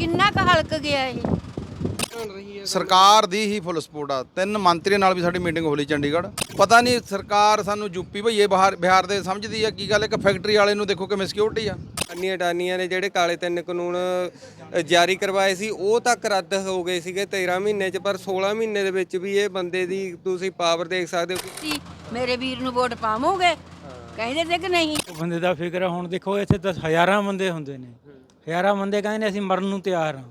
ਕਿੰਨਾ ਕੁ ਹਲਕ ਗਿਆ ਇਹ? ਸਰਕਾਰ ਦੀ ਹੀ ਫੁੱਲ ਸਪੋਰਟ ਆ। ਤਿੰਨ ਮੰਤਰੀਆਂ ਨਾਲ ਵੀ ਸਾਡੀ ਮੀਟਿੰਗ ਹੋਲੀ ਚੰਡੀਗੜ੍ਹ। ਪਤਾ ਨਹੀਂ ਸਰਕਾਰ ਸਾਨੂੰ ਯੂਪੀ ਭਈਏ ਬਾਹਰ ਬਿਹਾਰ ਦੇ ਸਮਝਦੀ ਆ ਕੀ ਗੱਲ ਇੱਕ ਫੈਕਟਰੀ ਵਾਲੇ ਨੂੰ ਦੇਖੋ ਕਿਵੇਂ ਸਿਕਿਉਰਿਟੀ ਆ। ਅੰਨੀਆਂ ਡਾਨੀਆਂ ਨੇ ਜਿਹੜੇ ਕਾਲੇ ਤਿੰਨ ਕਾਨੂੰਨ ਜਾਰੀ ਕਰਵਾਏ ਸੀ ਉਹ ਤੱਕ ਰੱਦ ਹੋ ਗਏ ਸੀਗੇ 13 ਮਹੀਨੇ 'ਚ ਪਰ 16 ਮਹੀਨੇ ਦੇ ਵਿੱਚ ਵੀ ਇਹ ਬੰਦੇ ਦੀ ਤੁਸੀਂ ਪਾਵਰ ਦੇਖ ਸਕਦੇ ਹੋ ਕਿ ਮੇਰੇ ਵੀਰ ਨੂੰ ਵੋਟ ਪਾਵੋਗੇ? ਕਹਿੰਦੇ ਤੇ ਕਿ ਨਹੀਂ? ਉਹ ਬੰਦੇ ਦਾ ਫਿਕਰ ਹੁਣ ਦੇਖੋ ਇੱਥੇ ਤਾਂ ਹਜ਼ਾਰਾਂ ਬੰਦੇ ਹੁੰਦੇ ਨੇ। ਹਜ਼ਾਰਾਂ ਬੰਦੇ ਕਹਿੰਦੇ ਨੇ ਅਸੀਂ ਮਰਨ ਨੂੰ ਤਿਆਰ ਹਾਂ।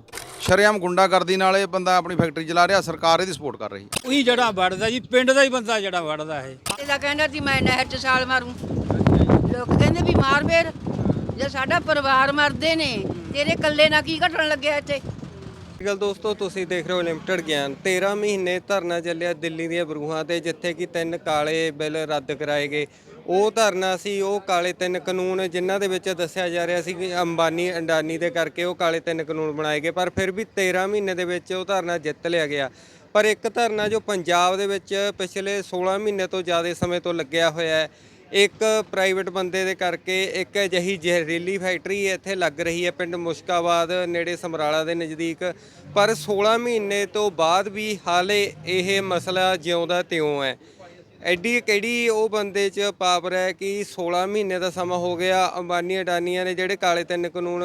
ਸ਼ਰੇਆਮ ਗੁੰਡਾਗਰਦੀ ਨਾਲ ਇਹ ਬੰਦਾ ਆਪਣੀ ਫੈਕਟਰੀ ਚਲਾ ਰਿਹਾ ਸਰਕਾਰ ਇਹਦੀ ਸਪੋਰਟ ਕਰ ਰਹੀ ਉਹੀ ਜਿਹੜਾ ਵੜਦਾ ਜੀ ਪਿੰਡ ਦਾ ਹੀ ਬੰਦਾ ਜਿਹੜਾ ਵੜਦਾ ਹੈ ਇਹਦਾ ਕਹਿੰਦਾ ਸੀ ਮੈਂ ਨਹਿਰ 'ਚ ਛਾਲ ਮਾਰੂੰ। ਲੋਕ ਕਹਿੰਦੇ ਵੀ ਮਾਰ ਫੇਰ। ਜੇ ਸਾਡਾ ਪਰਿਵਾਰ ਮਰਦੇ ਨੇ ਤੇਰੇ ਇਕੱਲੇ ਨਾਲ ਕੀ ਘਟਣ ਲੱਗਿਆ ਇੱਥੇ? ਗੱਲ ਦੋਸਤੋ ਤੁਸੀਂ ਦੇਖ ਰਹੇ ਹੋ ਲਿਮਟਿਡ ਗਿਆਨ। 13 ਮਹੀਨੇ ਧਰਨਾ ਚੱਲਿਆ ਦਿੱਲੀ ਦੀਆਂ ਬਰੂਹਾਂ ਤੇ ਜਿੱਥੇ ਕਿ ਤਿੰਨ ਕਾਲੇ ਬਿੱਲ ਰੱਦ ਕਰਾਏ ਗਏ। ਉਹ ਧਰਨਾ ਸੀ, ਉਹ ਕਾਲੇ ਤਿੰਨ ਕਾਨੂੰਨ ਜਿਨ੍ਹਾਂ ਦੇ ਵਿੱਚ ਦੱਸਿਆ ਜਾ ਰਿਹਾ ਸੀ ਕਿ ਅੰਬਾਨੀ, ਅੰਡਾਨੀ ਦੇ ਕਰਕੇ ਉਹ ਕਾਲੇ ਤਿੰਨ ਕਾਨੂੰਨ ਬਣਾਏ ਗਏ, ਪਰ ਫਿਰ ਵੀ 13 ਮਹੀਨੇ ਦੇ ਵਿੱਚ ਉਹ ਧਰਨਾ ਜਿੱਤ ਲਿਆ ਗਿਆ। ਪਰ ਇੱਕ ਧਰਨਾ ਜੋ ਪੰਜਾਬ ਦੇ ਵਿੱਚ ਪਿਛਲੇ 16 ਮਹੀਨੇ ਤੋਂ ਜ਼ਿਆਦਾ ਸਮੇਂ ਤੋਂ ਲੱਗਿਆ ਹੋਇਆ ਹੈ, ਇੱਕ ਪ੍ਰਾਈਵੇਟ ਬੰਦੇ ਦੇ ਕਰਕੇ ਇੱਕ ਅਜਿਹੀ ਜ਼ਹਿਰੀਲੀ ਫੈਕਟਰੀ ਇੱਥੇ ਲੱਗ ਰਹੀ ਹੈ ਪਿੰਡ ਮੁਸ਼ਕਾਬਾਦ, ਨੇੜੇ ਸਮਰਾਲਾ ਦੇ ਨਜ਼ਦੀਕ। ਪਰ 16 ਮਹੀਨੇ ਤੋਂ ਬਾਅਦ ਵੀ ਹਾਲੇ ਇਹ ਮਸਲਾ ਜਿਉਂਦਾ ਤਿਉਂ ਹੈ। ਐਡੀ ਕਿਹੜੀ ਉਹ ਬੰਦੇ 'ਚ ਪਾਵਰ ਹੈ ਕਿ 16 ਮਹੀਨੇ ਦਾ ਸਮਾਂ ਹੋ ਗਿਆ ਅੰਬਾਨੀ ਅਡਾਨੀਆਂ ਨੇ ਜਿਹੜੇ ਕਾਲੇ ਤਿੰਨ ਕਾਨੂੰਨ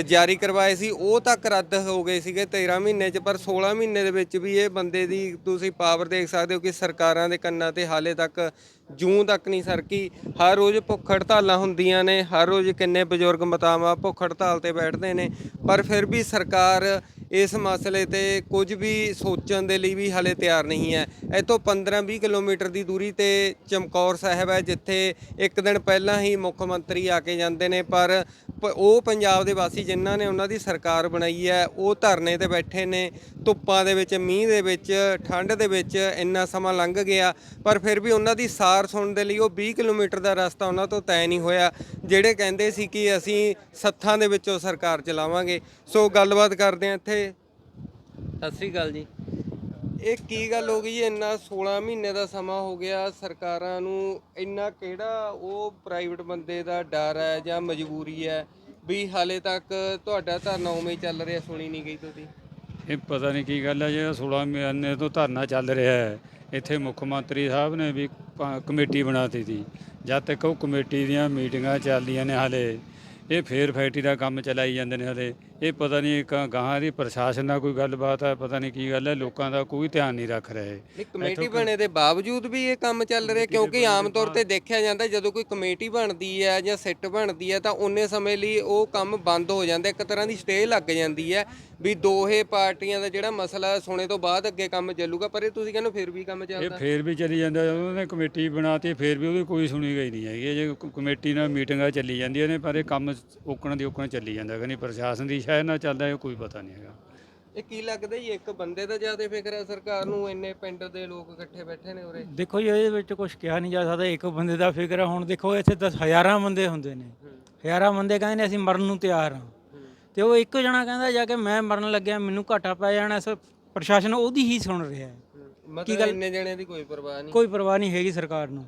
ਜਾਰੀ ਕਰਵਾਏ ਸੀ, ਉਹ ਤੱਕ ਰੱਦ ਹੋ ਗਏ ਸੀਗੇ 13 ਮਹੀਨੇ 'ਚ, ਪਰ 16 ਮਹੀਨੇ ਦੇ ਵਿੱਚ ਵੀ ਇਹ ਬੰਦੇ ਦੀ ਤੁਸੀਂ ਪਾਵਰ ਦੇਖ ਸਕਦੇ ਹੋ ਕਿ ਸਰਕਾਰਾਂ ਦੇ ਕੰਨਾਂ ਤੇ ਹਾਲੇ ਤੱਕ ਜੂੰ ਤੱਕ ਨਹੀਂ ਸਰਕੀ। ਹਰ ਰੋਜ਼ ਭੁੱਖ ਹੜਤਾਲਾਂ ਹੁੰਦੀਆਂ ਨੇ, ਹਰ ਰੋਜ਼ ਕਿੰਨੇ ਬਜ਼ੁਰਗ ਮਤਾਵਾ ਭੁੱਖ ਹੜਤਾਲ ਤੇ ਬੈਠਦੇ ਨੇ, ਪਰ ਫਿਰ ਵੀ ਸਰਕਾਰ ਇਸ ਮਸਲੇ ਤੇ ਕੁਝ ਵੀ ਸੋਚਣ ਦੇ ਲਈ ਵੀ ਹਲੇ ਤਿਆਰ ਨਹੀਂ ਹੈ। ਇੱਥੋਂ 15-20 ਕਿਲੋਮੀਟਰ ਦੀ ਦੂਰੀ ਤੇ ਚਮਕੌਰ ਸਾਹਿਬ ਹੈ, ਜਿੱਥੇ ਇੱਕ ਦਿਨ ਪਹਿਲਾਂ ਹੀ ਮੁੱਖ ਮੰਤਰੀ ਆ ਕੇ ਜਾਂਦੇ ਨੇ, ਪਰ ਪ- ਉਹ ਪੰਜਾਬ ਦੇ ਵਾਸੀ ਜਿਨ੍ਹਾਂ ਨੇ ਉਹਨਾਂ ਦੀ ਸਰਕਾਰ ਬਣਾਈ ਹੈ ਉਹ ਧਰਨੇ ਤੇ ਬੈਠੇ ਨੇ। ਧੁੱਪਾਂ ਦੇ ਵਿੱਚ ਮੀਂਹ ਦੇ ਵਿੱਚ ਠੰਡ ਦੇ ਵਿੱਚ ਇੰਨਾ ਸਮਾਂ ਲੰਘ ਗਿਆ। ਪਰ ਫਿਰ ਵੀ ਉਹਨਾਂ ਦੀ ਸਾਰ ਸੁਣਨ ਦੇ ਲਈ ਉਹ 20 ਕਿਲੋਮੀਟਰ ਦਾ ਰਸਤਾ ਉਹਨਾਂ ਤੋਂ ਤੈਅ ਨਹੀਂ ਹੋਇਆ ਜਿਹੜੇ ਕਹਿੰਦੇ ਸੀ ਕਿ ਅਸੀਂ ਸੱਥਾਂ ਦੇ ਵਿੱਚੋਂ ਸਰਕਾਰ ਚਲਾਵਾਂਗੇ। ਸੋ ਗੱਲਬਾਤ ਕਰਦੇ ਹਾਂ ਇੱਥੇ। ਸਤਿ ਸ੍ਰੀ ਅਕਾਲ ਜੀ। ਇਹ ਕੀ ਗੱਲ ਹੋ ਗਈ? ਇੰਨਾ 16 ਮਹੀਨੇ ਦਾ ਸਮਾਂ ਹੋ ਗਿਆ ਸਰਕਾਰਾਂ ਨੂੰ ਇੰਨਾ ਕਿਹੜਾ ਉਹ ਪ੍ਰਾਈਵੇਟ ਬੰਦੇ ਦਾ ਡਰ ਹੈ ਜਾਂ ਮਜਬੂਰੀ ਹੈ? ਵੀ ਹਾਲੇ ਤੱਕ ਤੁਹਾਡਾ ਧਰਨਾ ਉਵੇਂ ਹੀ ਚੱਲ ਰਿਹਾ, ਸੁਣੀ ਨਹੀਂ ਗਈ ਤੁਹਾਡੀ ਇਹ ਪਤਾ ਨਹੀਂ ਕੀ ਗੱਲ ਹੈ ਜਿਹੜਾ 16 ਮਹੀਨੇ ਤੋਂ ਧਰਨਾ ਚੱਲ ਰਿਹਾ ਹੈ, ਇੱਥੇ ਮੁੱਖ ਮੰਤਰੀ ਸਾਹਿਬ ਨੇ ਵੀ ਪ- ਕਮੇਟੀ ਬਣਾਤੀ ਸੀ। ਜਦ ਤੱਕ ਉਹ ਕਮੇਟੀ ਦੀਆਂ ਮੀਟਿੰਗਾਂ ਚੱਲਦੀਆਂ ਨੇ ਹਾਲੇ, ਇਹ ਫੇਰ ਫੈਕਟਰੀ ਦਾ ਕੰਮ ਚਲਾਈ ਜਾਂਦੇ ਨੇ ਹਾਲੇ। ਇਹ ਪਤਾ ਨਹੀਂ ਕ- ਗਾਹਾਂ ਦੀ ਪ੍ਰਸ਼ਾਸਨ ਨਾਲ ਕੋਈ ਗੱਲਬਾਤ ਹੈ ਪਤਾ ਨਹੀਂ ਕੀ ਗੱਲ ਹੈ ਲੋਕਾਂ ਦਾ ਕੋਈ ਧਿਆਨ ਨਹੀਂ ਰੱਖ ਰਹੇ ਇਹ। ਕਮੇਟੀ ਬਣੇ ਦੇ ਬਾਵਜੂਦ ਵੀ ਇਹ ਕੰਮ ਚੱਲ ਰਿਹਾ ਕਿਉਂਕਿ ਆਮ ਤੌਰ ਤੇ ਦੇਖਿਆ ਜਾਂਦਾ ਜਦੋਂ ਕੋਈ ਕਮੇਟੀ ਬਣਦੀ ਹੈ ਜਾਂ ਸਿੱਟ ਬਣਦੀ ਹੈ ਤਾਂ ਉਨੇ ਸਮੇਂ ਲਈ ਉਹ ਕੰਮ ਬੰਦ ਹੋ ਜਾਂਦਾ ਇੱਕ ਤਰ੍ਹਾਂ ਦੀ ਸਟੇ ਲੱਗ ਜਾਂਦੀ ਹੈ ਵੀ ਦੋਹੇ ਪਾਰਟੀਆਂ ਦਾ ਜਿਹੜਾ ਮਸਲਾ ਸੁਣੇ ਤੋਂ ਬਾਅਦ ਅੱਗੇ ਕੰਮ ਚੱਲੂਗਾ ਪਰ ਇਹ ਤੁਸੀਂ ਕਹਿੰਦੇ ਫਿਰ ਵੀ ਕੰਮ ਇਹ ਚੱਲਦਾ ਫੇਰ ਵੀ ਚੱਲੀ ਜਾਂਦਾ ਜਦੋਂ ਉਹਨੇ ਕਮੇਟੀ ਬਣਾਤੀ ਫੇਰ ਵੀ ਉਹਦੀ ਕੋਈ ਸੁਣੀ ਗਈ ਨਹੀਂ ਹੈਗੀ ਇਹ ਜੇ ਕਮੇਟੀ ਨਾਲ ਮੀਟਿੰਗਾਂ ਚੱਲੀ ਜਾਂਦੀਆਂ ਨੇ ਪਰ ਇਹ ਕੰਮ ਓਕਣ ਦੀ ਓਕਣ ਚੱਲੀ ਜਾਂਦਾ ਕਿ ਨਹੀਂ ਪ੍ਰਸ਼ਾਸਨ ਦੀ ਸ਼ਾਇਦ ਨਾਲ ਚੱਲਦਾ ਇਹ ਕੋਈ ਪਤਾ ਨਹੀਂ ਹੈਗਾ। ਇਹ ਕੀ ਲੱਗਦਾ ਜੀ ਇੱਕ ਬੰਦੇ ਦਾ ਜ਼ਿਆਦਾ ਫਿਕਰ ਹੈ ਸਰਕਾਰ ਨੂੰ ਇੰਨੇ ਪਿੰਡ ਦੇ ਲੋਕ ਇਕੱਠੇ ਬੈਠੇ ਨੇ ਉਰੇ? ਦੇਖੋ ਜੀ ਇਹਦੇ ਵਿੱਚ ਕੁਝ ਕਿਹਾ ਨਹੀਂ ਜਾ ਸਕਦਾ ਇੱਕ ਬੰਦੇ ਦਾ ਫਿਕਰ ਆ, ਹੁਣ ਦੇਖੋ ਇੱਥੇ ਤਾਂ ਹਜ਼ਾਰਾਂ ਬੰਦੇ ਹੁੰਦੇ ਨੇ। ਹਜ਼ਾਰਾਂ ਬੰਦੇ ਕਹਿੰਦੇ ਨੇ ਅਸੀਂ ਮਰਨ ਨੂੰ ਤਿਆਰ ਹਾਂ। ਤੇ ਉਹ ਇੱਕ ਜਣਾ ਕਹਿੰਦਾ ਜਾ ਕੇ ਮੈਂ ਮਰਨ ਲੱਗਿਆ ਮੈਨੂੰ ਘਾਟਾ ਪੈ ਜਾਣਾ ਸੋ ਪ੍ਰਸ਼ਾਸਨ ਉਹਦੀ ਹੀ ਸੁਣ ਰਿਹਾ ਹੈ। ਮਤਲਬ ਇੰਨੇ ਜਣਿਆਂ ਦੀ ਕੋਈ ਪਰਵਾਹ ਨਹੀਂ? ਕੋਈ ਪਰਵਾਹ ਨਹੀਂ ਹੈਗੀ ਸਰਕਾਰ ਨੂੰ।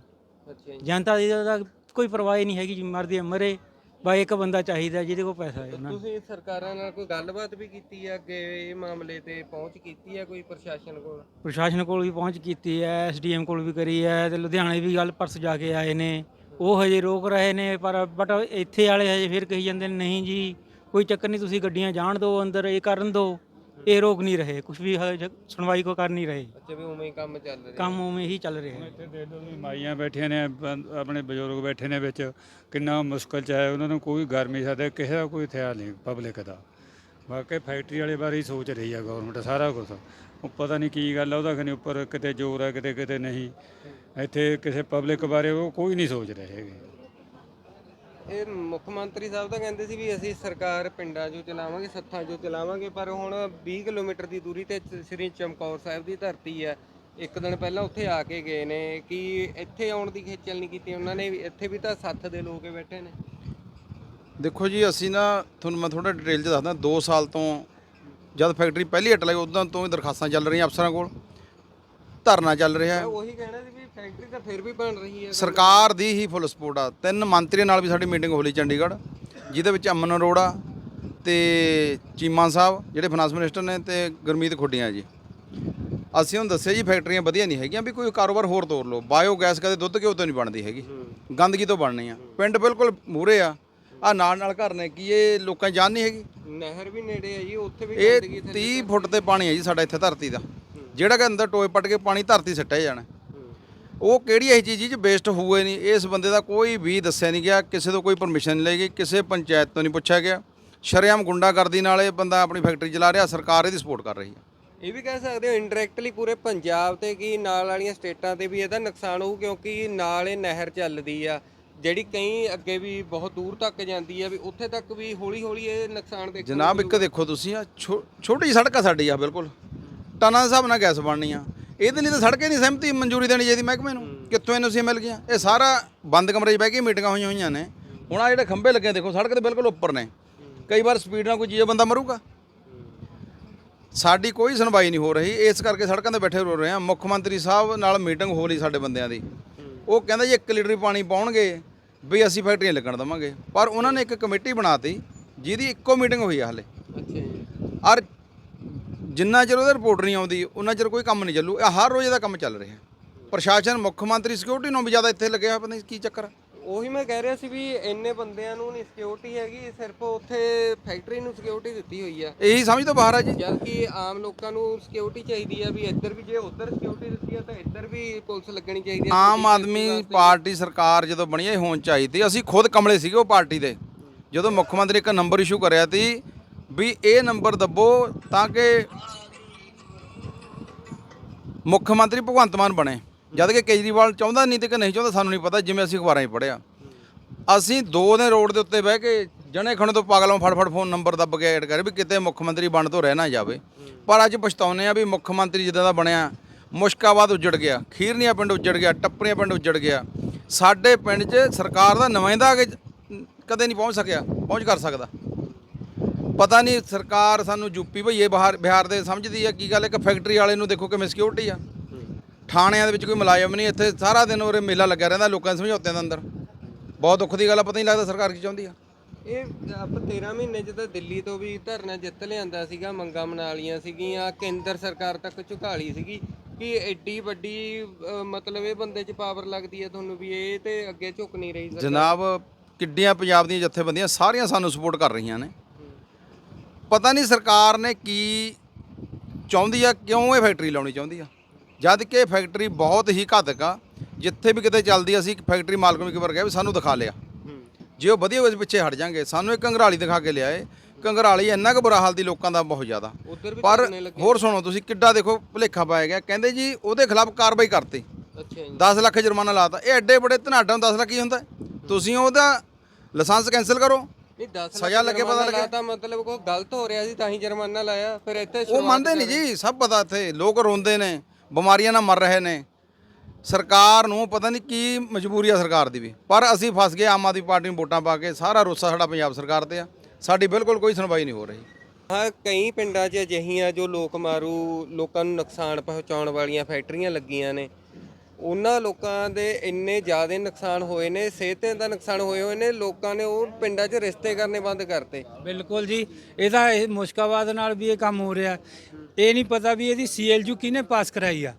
ਅੱਛਾ ਜੀ। ਜਨਤਾ ਦੀ ਤਾਂ ਕੋਈ ਪਰਵਾਹ ਹੀ ਨਹੀਂ ਹੈਗੀ ਜੀ ਮਰਦੀ ਹੈ ਮਰੇ। ਬਾ ਇੱਕ ਬੰਦਾ ਚਾਹੀਦਾ ਜਿਹਦੇ ਕੋਲ ਪੈਸਾ ਹੈ ਉਹਨਾਂ ਤੁਸੀਂ ਸਰਕਾਰਾਂ ਨਾਲ ਕੋਈ ਗੱਲਬਾਤ ਵੀ ਕੀਤੀ ਹੈ ਅੱਗੇ ਇਹ ਮਾਮਲੇ ਤੇ ਪਹੁੰਚ ਕੀਤੀ ਹੈ ਕੋਈ ਪ੍ਰਸ਼ਾਸਨ ਕੋਲ? ਪ੍ਰਸ਼ਾਸਨ ਕੋਲ ਵੀ ਪਹੁੰਚ ਕੀਤੀ ਹੈ ਐਸਡੀਐਮ ਕੋਲ ਵੀ ਕਰੀ ਹੈ ਤੇ ਲੁਧਿਆਣੇ ਵੀ ਗੱਲ ਪਰਸ ਜਾ ਕੇ ਆਏ ਨੇ। ਉਹ ਹਜੇ ਰੋਕ ਰਹੇ ਨੇ ਪਰ ਬਟ ਇੱਥੇ ਵਾਲੇ ਹਜੇ ਫਿਰ ਕਹੀ ਜਾਂਦੇ ਨੇ ਨਹੀਂ ਜੀ ਕੋਈ ਚੱਕਰ ਨਹੀਂ ਤੁਸੀਂ ਗੱਡੀਆਂ ਜਾਣ ਦਿਓ ਅੰਦਰ ਇਹ ਕਰਨ ਦਿਓ। ਇਹ ਰੋਕ ਨਹੀਂ ਰਹੇ ਕੁਝ ਵੀ ਹਜੇ ਸੁਣਵਾਈ ਕੋ ਕਰ ਨਹੀਂ ਰਹੇ। ਅੱਛਾ ਵੀ ਉਵੇਂ ਹੀ ਕੰਮ ਚੱਲ ਰਿਹਾ। ਕੰਮ ਉਵੇਂ ਹੀ ਚੱਲ ਰਿਹਾ। ਹੈ ਇੱਥੇ ਦੇਖ ਲਓ ਵੀ ਮਾਈਆਂ ਬੈਠੀਆਂ ਨੇ ਬੰ- ਆਪਣੇ ਬਜ਼ੁਰਗ ਬੈਠੇ ਨੇ ਵਿੱਚ ਕਿੰਨਾ ਮੁਸ਼ਕਲ ਚ ਹੈ ਉਹਨਾਂ ਨੂੰ ਕੋਈ ਗਰਮੀ ਸਾਡੇ ਕਿਸੇ ਦਾ ਕੋਈ ਖਿਆਲ ਨਹੀਂ ਪਬਲਿਕ ਦਾ। ਵਾਕਈ ਫੈਕਟਰੀ ਵਾਲੇ ਬਾਰੇ ਹੀ ਸੋਚ ਰਹੀ ਹੈ ਗਵਰਨਮੈਂਟ ਸਾਰਾ ਕੁਝ ਉਹ ਪਤਾ ਨਹੀਂ ਕੀ ਗੱਲ ਆ ਉਹਦਾ ਖਨੀ ਉੱਪਰ ਕਿਤੇ ਜ਼ੋਰ ਹੈ ਕਿਤੇ ਕਿਤੇ ਨਹੀਂ। ਇੱਥੇ ਕਿਸੇ ਪਬਲਿਕ ਬਾਰੇ ਉਹ ਕੋਈ ਨਹੀਂ ਸੋਚ ਰਹੇ ਹੈਗੇ। ਇਹ ਮੁੱਖ ਮੰਤਰੀ ਸਾਹਿਬ ਤਾਂ ਕਹਿੰਦੇ ਸੀ ਵੀ ਅਸੀਂ ਸਰਕਾਰ ਪਿੰਡਾਂ 'ਚੋਂ ਚਲਾਵਾਂਗੇ ਸੱਥਾਂ 'ਚੋਂ ਚਲਾਵਾਂਗੇ ਪਰ ਹੁਣ 20 ਕਿਲੋਮੀਟਰ ਦੀ ਦੂਰੀ ਤੇ ਸ੍ਰੀ ਚਮਕੌਰ ਸਾਹਿਬ ਦੀ ਧਰਤੀ ਹੈ। ਇੱਕ ਦਿਨ ਪਹਿਲਾਂ ਉੱਥੇ ਆ ਕੇ ਗਏ ਨੇ ਕਿ ਇੱਥੇ ਆਉਣ ਦੀ ਖੇਚਲ ਨਹੀਂ ਕੀਤੀ ਉਹਨਾਂ ਨੇ ਵੀ ਇੱਥੇ ਵੀ ਤਾਂ ਸੱਥ ਦੇ ਲੋਕ ਬੈਠੇ ਨੇ। ਦੇਖੋ ਜੀ ਅਸੀਂ ਨਾ ਤੁਹਾਨੂੰ ਮੈਂ ਥੋੜਾ ਡਿਟੇਲ ਚ ਦੱਸਦਾ 2 ਸਾਲ ਤੋਂ ਜਦ ਫੈਕਟਰੀ ਪਹਿਲੀ ਹਟ ਲਈ ਉਦੋਂ ਤੋਂ ਹੀ ਦਰਖਾਸਤਾਂ ਚੱਲ ਰਹੀਆਂ ਅਫਸਰਾਂ ਕੋਲ। ਧਰਨਾ ਚੱਲ ਰਿਹਾ ਹੈ। ਉਹੀ ਕਹਿਣਾ ਸੀ ਵੀ ਫੈਕਟਰੀ ਤਾਂ ਫਿਰ ਵੀ ਬਣ ਰਹੀ ਹੈ। ਸਰਕਾਰ ਦੀ ਹੀ ਫੁੱਲ ਸਪੋਰਟ ਆ। ਤਿੰਨ ਮੰਤਰੀਆਂ ਨਾਲ ਵੀ ਸਾਡੀ ਮੀਟਿੰਗ ਹੋਲੀ ਚੰਡੀਗੜ੍ਹ ਜਿਹਦੇ ਵਿੱਚ ਅਮਨ ਅਰੋੜਾ ਤੇ ਚੀਮਾ ਸਾਹਿਬ ਜਿਹੜੇ ਫਾਈਨਾਂਸ ਮਿਨਿਸਟਰ ਨੇ ਤੇ ਗੁਰਮੀਤ ਖੁੱਡੀਆਂ ਜੀ। ਅਸੀਂ ਉਹਨੂੰ ਦੱਸਿਆ ਜੀ ਫੈਕਟਰੀਆਂ ਵਧੀਆ ਨਹੀਂ ਹੈਗੀਆਂ ਵੀ ਕੋਈ ਕਾਰੋਬਾਰ ਹੋਰ ਤੋਰ ਲਓ। ਬਾਇਓਗੈਸ ਕਦੇ ਦੁੱਧ ਘਿਓ ਤੋਂ ਨਹੀਂ ਬਣਦੀ ਹੈਗੀ। ਗੰਦਗੀ ਤੋਂ ਬਣਨੀ ਆ। ਪਿੰਡ ਬਿਲਕੁਲ ਮੂਰੇ ਆ। ਆ ਨਾਲ ਨਾਲ ਘਰ ਨੇ ਕੀ ਇਹ ਲੋਕਾਂ ਜਾਨ ਨਹੀਂ ਹੈਗੀ? ਨਹਿਰ ਵੀ ਨੇੜੇ ਹੈ ਜੀ ਉੱਥੇ ਵੀ ਇਹ ਗੰਦਗੀ 30 ਫੁੱਟ ਤੇ ਪਾਣੀ ਹੈ ਜੀ ਸਾਡਾ ਇੱਥੇ ਧਰਤੀ ਦਾ। ਜਿਹੜਾ ਕਿ ਅੰਦਰ ਟੋਏ ਪੱਟ ਕੇ ਪਾਣੀ ਧਰਤੀ ਸਿੱਟਿਆ ਜਾਣਾ। ਉਹ ਕਿਹੜੀ ਇਹ ਚੀਜ਼ ਜੀ ਵੇਸਟ ਹੋਏ ਨਹੀਂ। ਇਸ ਬੰਦੇ ਦਾ ਕੋਈ ਵੀ ਦੱਸਿਆ ਨਹੀਂ ਗਿਆ ਕਿਸੇ ਤੋਂ ਕੋਈ ਪਰਮਿਸ਼ਨ ਨਹੀਂ ਲਈ ਗਈ ਕਿਸੇ ਪੰਚਾਇਤ ਤੋਂ ਨਹੀਂ ਪੁੱਛਿਆ ਗਿਆ। ਸ਼ਰੇਆਮ ਗੁੰਡਾਗਰਦੀ ਨਾਲ ਇਹ ਬੰਦਾ ਆਪਣੀ ਫੈਕਟਰੀ ਚਲਾ ਰਿਹਾ ਸਰਕਾਰ ਇਹਦੀ ਸਪੋਰਟ ਕਰ ਰਹੀ ਹੈ। ਇਹ ਵੀ ਕਹਿ ਸਕਦੇ ਹੋ ਇਨਡਾਇਰੈਕਟਲੀ ਪੂਰੇ ਪੰਜਾਬ ਤੇ ਕੀ ਨਾਲ ਵਾਲੀਆਂ ਸਟੇਟਾਂ ਤੇ ਵੀ ਇਹਦਾ ਨੁਕਸਾਨ ਹੋਊ ਕਿਉਂਕਿ ਨਾਲ ਇਹ ਨਹਿਰ ਚੱਲਦੀ ਆ ਜਿਹੜੀ ਕਈ ਅੱਗੇ ਵੀ ਬਹੁਤ ਦੂਰ ਤੱਕ ਜਾਂਦੀ ਆ ਵੀ ਉੱਥੇ ਤੱਕ ਵੀ ਹੌਲੀ ਹੌਲੀ ਇਹ ਨੁਕਸਾਨ ਦੇਖੋ ਜਨਾਬ ਇੱਕ ਦੇਖੋ ਤੁਸੀਂ ਆ ਛੋਟੀ ਸੜਕ ਆ ਸਾਡੀ ਆ ਬਿਲਕੁਲ। ਟਨਾਂ ਦੇ ਹਿਸਾਬ ਨਾਲ ਗੈਸ ਬਣਨੀ ਆ। ਇਹਦੇ ਲਈ ਤਾਂ ਸੜਕੇ ਨਹੀਂ ਸਹਿਮਤੀ ਮਨਜ਼ੂਰੀ ਦੇਣੀ ਚਾਹੀਦੀ ਮਹਿਕਮੇ ਨੂੰ। ਕਿੱਥੋਂ ਇਹਨੂੰ ਸੀ ਮਿਲ ਗਈਆਂ ਇਹ ਸਾਰਾ ਬੰਦ ਕਮਰੇ 'ਚ ਬਹਿ ਕੇ ਮੀਟਿੰਗਾਂ ਹੋਈਆਂ ਹੋਈਆਂ ਨੇ। ਹੁਣ ਆ ਜਿਹੜੇ ਖੰਭੇ ਲੱਗੇ ਦੇਖੋ ਸੜਕ ਦੇ ਬਿਲਕੁਲ ਉੱਪਰ ਨੇ। ਕਈ ਵਾਰ ਸਪੀਡ ਨਾਲ ਕੋਈ ਜੀਵ ਬੰਦਾ ਮਰੂਗਾ। ਸਾਡੀ ਕੋਈ ਸੁਣਵਾਈ ਨਹੀਂ ਹੋ ਰਹੀ। ਇਸ ਕਰਕੇ ਸੜਕਾਂ ਤੇ ਬੈਠੇ ਰੋ ਰਹੇ ਆ ਮੁੱਖ ਮੰਤਰੀ ਸਾਹਿਬ ਨਾਲ ਮੀਟਿੰਗ ਹੋ ਲਈ ਸਾਡੇ ਬੰਦਿਆਂ ਦੀ। ਉਹ ਕਹਿੰਦਾ ਜੀ 1 ਲੀਟਰ ਪਾਣੀ ਪਾਉਣਗੇ ਵੀ ਅਸੀਂ ਫੈਕਟਰੀਆਂ ਲੱਗਣ ਦਵਾਂਗੇ। ਪਰ ਉਹਨਾਂ ਨੇ ਇੱਕ ਕਮੇਟੀ ਬਣਾਤੀ ਜਿਹਦੀ ਇੱਕੋ ਮੀਟਿੰਗ ਹੋਈ ਆ ਹਲੇ। ਅੱਛਾ ਜੀ। ਔਰ ਜਿੰਨਾ ਚਿਰ ਉਹਦਾ ਰਿਪੋਰਟ ਨਹੀਂ ਆਉਂਦੀ ਉਹਨਾਂ ਚਿਰ ਕੋਈ ਕੰਮ ਨਹੀਂ ਚੱਲੂ। ਇਹ ਹਰ ਰੋਜ਼ ਇਹਦਾ ਕੰਮ ਚੱਲ ਰਿਹਾ। ਪ੍ਰਸ਼ਾਸਨ ਮੁੱਖ ਮੰਤਰੀ ਸਿਕਿਉਰਿਟੀ ਨੂੰ ਵੀ ਜ਼ਿਆਦਾ ਇੱਥੇ ਲੱਗਿਆ ਹੋਇਆ, ਪਤਾ ਨਹੀਂ ਕੀ ਚੱਕਰ ਆ। ਉਹੀ ਮੈਂ ਕਹਿ ਰਿਹਾ ਸੀ ਵੀ ਇੰਨੇ ਬੰਦਿਆਂ ਨੂੰ ਨਹੀਂ ਸਿਕਿਉਰਿਟੀ ਹੈਗੀ ਸਿਰਫ ਉੱਥੇ ਫੈਕਟਰੀ ਨੂੰ ਸਿਕਿਉਰਿਟੀ ਦਿੱਤੀ ਹੋਈ ਆ। ਇਹੀ ਸਮਝ ਤੋਂ ਬਾਹਰ ਆ ਜੀ। ਜਦ ਕਿ ਆਮ ਲੋਕਾਂ ਨੂੰ ਸਿਕਿਉਰਿਟੀ ਚਾਹੀਦੀ ਆ ਵੀ ਇੱਧਰ ਵੀ ਜੇ ਉੱਧਰ ਸਿਕਿਉਰਿਟੀ ਦਿੱਤੀ ਆ ਤਾਂ ਇੱਧਰ ਵੀ ਪੁਲਿਸ ਲੱਗਣੀ ਚਾਹੀਦੀ ਆ। ਆਮ ਆਦਮੀ ਪਾਰਟੀ ਸਰਕਾਰ ਜਦੋਂ ਬਣੀ ਇਹ ਹੋਣ ਚਾਹੀਦੀ ਅਸੀਂ ਖੁਦ ਕਮਲੇ ਸੀਗੇ ਉਹ ਪਾਰਟੀ ਦੇ। ਜਦੋਂ ਮੁੱਖ ਮੰਤਰੀ ਇੱਕ ਨੰਬਰ ਇਸ਼ੂ ਕਰਿਆ ਸੀ ਵੀ ਇਹ ਨੰਬਰ ਦੱਬੋ ਤਾਂ ਕਿ ਮੁੱਖ ਮੰਤਰੀ ਭਗਵੰਤ ਮਾਨ ਬਣੇ। ਜਦ ਕਿ ਕੇਜਰੀਵਾਲ ਚਾਹੁੰਦਾ ਨਹੀਂ ਤੇ ਕਿ ਨਹੀਂ ਚਾਹੁੰਦਾ, ਸਾਨੂੰ ਨਹੀਂ ਪਤਾ, ਜਿਵੇਂ ਅਸੀਂ ਅਖਬਾਰਾਂ 'ਚ ਪੜ੍ਹਿਆ। ਅਸੀਂ ਦੋ ਦਿਨ ਰੋਡ ਦੇ ਉੱਤੇ ਬਹਿ ਕੇ ਜਣੇ ਖਣੇ ਤੋਂ ਪਾਗਲੋਂ ਫੜ ਫੜ ਫੋਨ ਨੰਬਰ ਦੱਬ ਕੇ ਐਡ ਕਰੇ ਵੀ ਕਿਤੇ ਮੁੱਖ ਮੰਤਰੀ ਬਣ ਤੋਂ ਰਹਿ ਨਾ ਜਾਵੇ। ਪਰ ਅੱਜ ਪਛਤਾਉਂਦੇ ਆ ਵੀ ਮੁੱਖ ਮੰਤਰੀ ਜਿੱਦਾਂ ਦਾ ਬਣਿਆ, ਮੁਸ਼ਕਾਬਾਦ ਉੱਜੜ ਗਿਆ, ਖੀਰਨੀਆਂ ਪਿੰਡ ਉੱਜੜ ਗਿਆ, ਟੱਪਰੀਆਂ ਪਿੰਡ ਉੱਜੜ ਗਿਆ। ਸਾਡੇ ਪਿੰਡ 'ਚ ਸਰਕਾਰ ਦਾ ਨੁਮਾਇੰਦਾ ਆ ਕਦੇ ਨਹੀਂ ਪਹੁੰਚ ਸਕਿਆ, ਪਹੁੰਚ ਕਰ ਸਕਦਾ। ਪਤਾ ਨਹੀਂ ਸਰਕਾਰ ਸਾਨੂੰ ਯੂਪੀ ਭਈਏ ਬਾਹਰ ਬਿਹਾਰ ਦੇ ਸਮਝਦੀ ਆ ਕੀ ਗੱਲ ਇੱਕ ਫੈਕਟਰੀ ਵਾਲੇ ਨੂੰ ਦੇਖੋ ਕਿਵੇਂ ਸਿਕਿਉਰਿਟੀ ਆ। ਥਾਣਿਆਂ ਦੇ ਵਿੱਚ ਕੋਈ ਮੁਲਾਜ਼ਮ ਨਹੀਂ ਇੱਥੇ ਸਾਰਾ ਦਿਨ ਉਰੇ ਮੇਲਾ ਲੱਗਿਆ ਰਹਿੰਦਾ ਲੋਕਾਂ ਦੇ ਸਮਝੌਤਿਆਂ ਦੇ ਅੰਦਰ। ਬਹੁਤ ਦੁੱਖ ਦੀ ਗੱਲ ਆ ਪਤਾ ਨਹੀਂ ਲੱਗਦਾ ਸਰਕਾਰ ਕੀ ਚਾਹੁੰਦੀ ਆ। ਇਹ ਆਪਾਂ 13 ਮਹੀਨੇ ਚ ਤਾਂ ਦਿੱਲੀ ਤੋਂ ਵੀ ਧਰਨਾ ਜਿੱਤ ਲਿਆਂਦਾ ਸੀਗਾ ਮੰਗਾਂ ਮਨਾ ਲੀਆਂ ਸੀਗੀਆਂ ਕੇਂਦਰ ਸਰਕਾਰ ਤੱਕ ਝੁਕਾ ਲਈ ਸੀਗੀ। ਕਿ ਐਡੀ ਵੱਡੀ ਮਤਲਬ ਇਹ ਬੰਦੇ 'ਚ ਪਾਵਰ ਲੱਗਦੀ ਹੈ ਤੁਹਾਨੂੰ ਵੀ ਇਹ ਤੇ ਅੱਗੇ ਝੁਕ ਨਹੀਂ ਰਹੀ। ਜਨਾਬ ਕਿੱਡੀਆਂ ਪੰਜਾਬ ਦੀਆਂ ਜਥੇਬੰਦੀਆਂ ਸਾਰੀਆਂ ਸਾਨੂੰ ਸਪੋਰਟ ਕਰ ਰਹੀਆਂ ਨੇ। ਪਤਾ ਨਹੀਂ ਸਰਕਾਰ ਨੇ ਕੀ ਚਾਹੁੰਦੀ ਆ ਕਿਉਂ ਇਹ ਫੈਕਟਰੀ ਲਾਉਣੀ ਚਾਹੁੰਦੀ ਆ? ਜਦ ਕਿ ਇਹ ਫੈਕਟਰੀ ਬਹੁਤ ਹੀ ਘਾਤਕ ਆ। ਜਿੱਥੇ ਵੀ ਕਿਤੇ ਚੱਲਦੀ ਅਸੀਂ ਫੈਕਟਰੀ ਮਾਲਕ ਨੂੰ ਇੱਕ ਵਾਰ ਕਿਹਾ ਵੀ ਸਾਨੂੰ ਦਿਖਾ ਲਿਆ। ਜੇ ਉਹ ਵਧੀਆ ਅਸੀਂ ਪਿੱਛੇ ਹਟ ਜਾਾਂਗੇ ਸਾਨੂੰ ਇੱਕ ਕੰਗਰਾਲੀ ਦਿਖਾ ਕੇ ਲਿਆਏ। ਕੰਗਰਾਲੀ ਇੰਨਾ ਕੁ ਬੁਰਾ ਹਾਲ ਦੀ ਲੋਕਾਂ ਦਾ ਬਹੁਤ ਜ਼ਿਆਦਾ। ਪਰ ਹੋਰ ਸੁਣੋ ਤੁਸੀਂ ਕਿੱਡਾ ਦੇਖੋ ਭੁਲੇਖਾ ਪਾਇਆ ਗਿਆ। ਕਹਿੰਦੇ ਜੀ ਉਹਦੇ ਖਿਲਾਫ ਕਾਰਵਾਈ ਕਰਤੀ। ਅੱਛਾ ਜੀ। 10 ਲੱਖ ਜੁਰਮਾਨਾ ਲਾਤਾ। ਇਹ ਐਡੇ ਬੜੇ ਧਨਾਡਾਂ ਨੂੰ 10 ਲੱਖ ਕੀ ਹੁੰਦਾ? ਹੈ? ਤੁਸੀਂ ਉਹਦਾ ਲਾਇਸੈਂਸ ਕੈਨਸਲ ਕਰੋ। ਨਹੀਂ 10 ਸਜ਼ਾ ਲੱਗੇ ਪਤਾ ਲੱਗੇ। ਤਾਂ ਮਤਲਬ ਕੋਈ ਗਲਤ ਹੋ ਰਿਹਾ ਸੀ ਤਾਂ ਹੀ ਜੁਰਮਾਨਾ ਲਾਇਆ ਫਿਰ ਇੱਥੇ ਉਹ ਮੰਨਦੇ ਨਹੀਂ ਜੀ ਸਭ ਪਤਾ ਇੱਥੇ ਲੋਕ ਰੋਂਦੇ ਨੇ ਬਿਮਾਰੀਆਂ ਨਾਲ ਮਰ ਰਹੇ ਨੇ। ਸਰਕਾਰ ਨੂੰ ਪਤਾ ਨਹੀਂ ਕੀ ਮਜਬੂਰੀ ਆ ਸਰਕਾਰ ਦੀ ਵੀ ਪਰ ਅਸੀਂ ਫਸ ਗਏ ਆਮ ਆਦਮੀ ਪਾਰਟੀ ਨੂੰ ਵੋਟਾਂ ਪਾ ਕੇ ਸਾਰਾ ਰੋਸਾ ਸਾਡਾ ਪੰਜਾਬ ਸਰਕਾਰ ਤੇ ਆ ਸਾਡੀ ਬਿਲਕੁਲ ਕੋਈ ਸੁਣਵਾਈ ਨਹੀਂ ਹੋ ਰਹੀ। ਹਾਂ ਕਈ ਪਿੰਡਾਂ 'ਚ ਅਜਿਹੀਆਂ ਜੋ ਲੋਕ ਮਾਰੂ ਲੋਕਾਂ ਨੂੰ ਨੁਕਸਾਨ ਪਹੁੰਚਾਉਣ ਵਾਲੀਆਂ ਫੈਕਟਰੀਆਂ ਲੱਗੀਆਂ ਨੇ ਉਹਨਾਂ ਲੋਕਾਂ ਦੇ ਇੰਨੇ ਜ਼ਿਆਦਾ ਨੁਕਸਾਨ ਹੋਏ ਨੇ, ਸਿਹਤਾਂ ਦਾ ਨੁਕਸਾਨ ਹੋਏ ਹੋਏ ਨੇ, ਲੋਕਾਂ ਨੇ ਉਹ ਪਿੰਡਾਂ 'ਚ ਰਿਸ਼ਤੇ ਕਰਨੇ ਬੰਦ ਕਰਤੇ। ਬਿਲਕੁਲ ਜੀ ਇਹਦਾ ਇਹ ਮੁਸ਼ਕਾਬਾਦ ਨਾਲ ਵੀ ਇਹ ਕੰਮ ਹੋ ਰਿਹਾ। ਇਹ ਨਹੀਂ ਪਤਾ ਵੀ ਇਹਦੀ ਸੀਐਲਯੂ ਕਿਹਨੇ ਪਾਸ ਕਰਾਈ ਆ।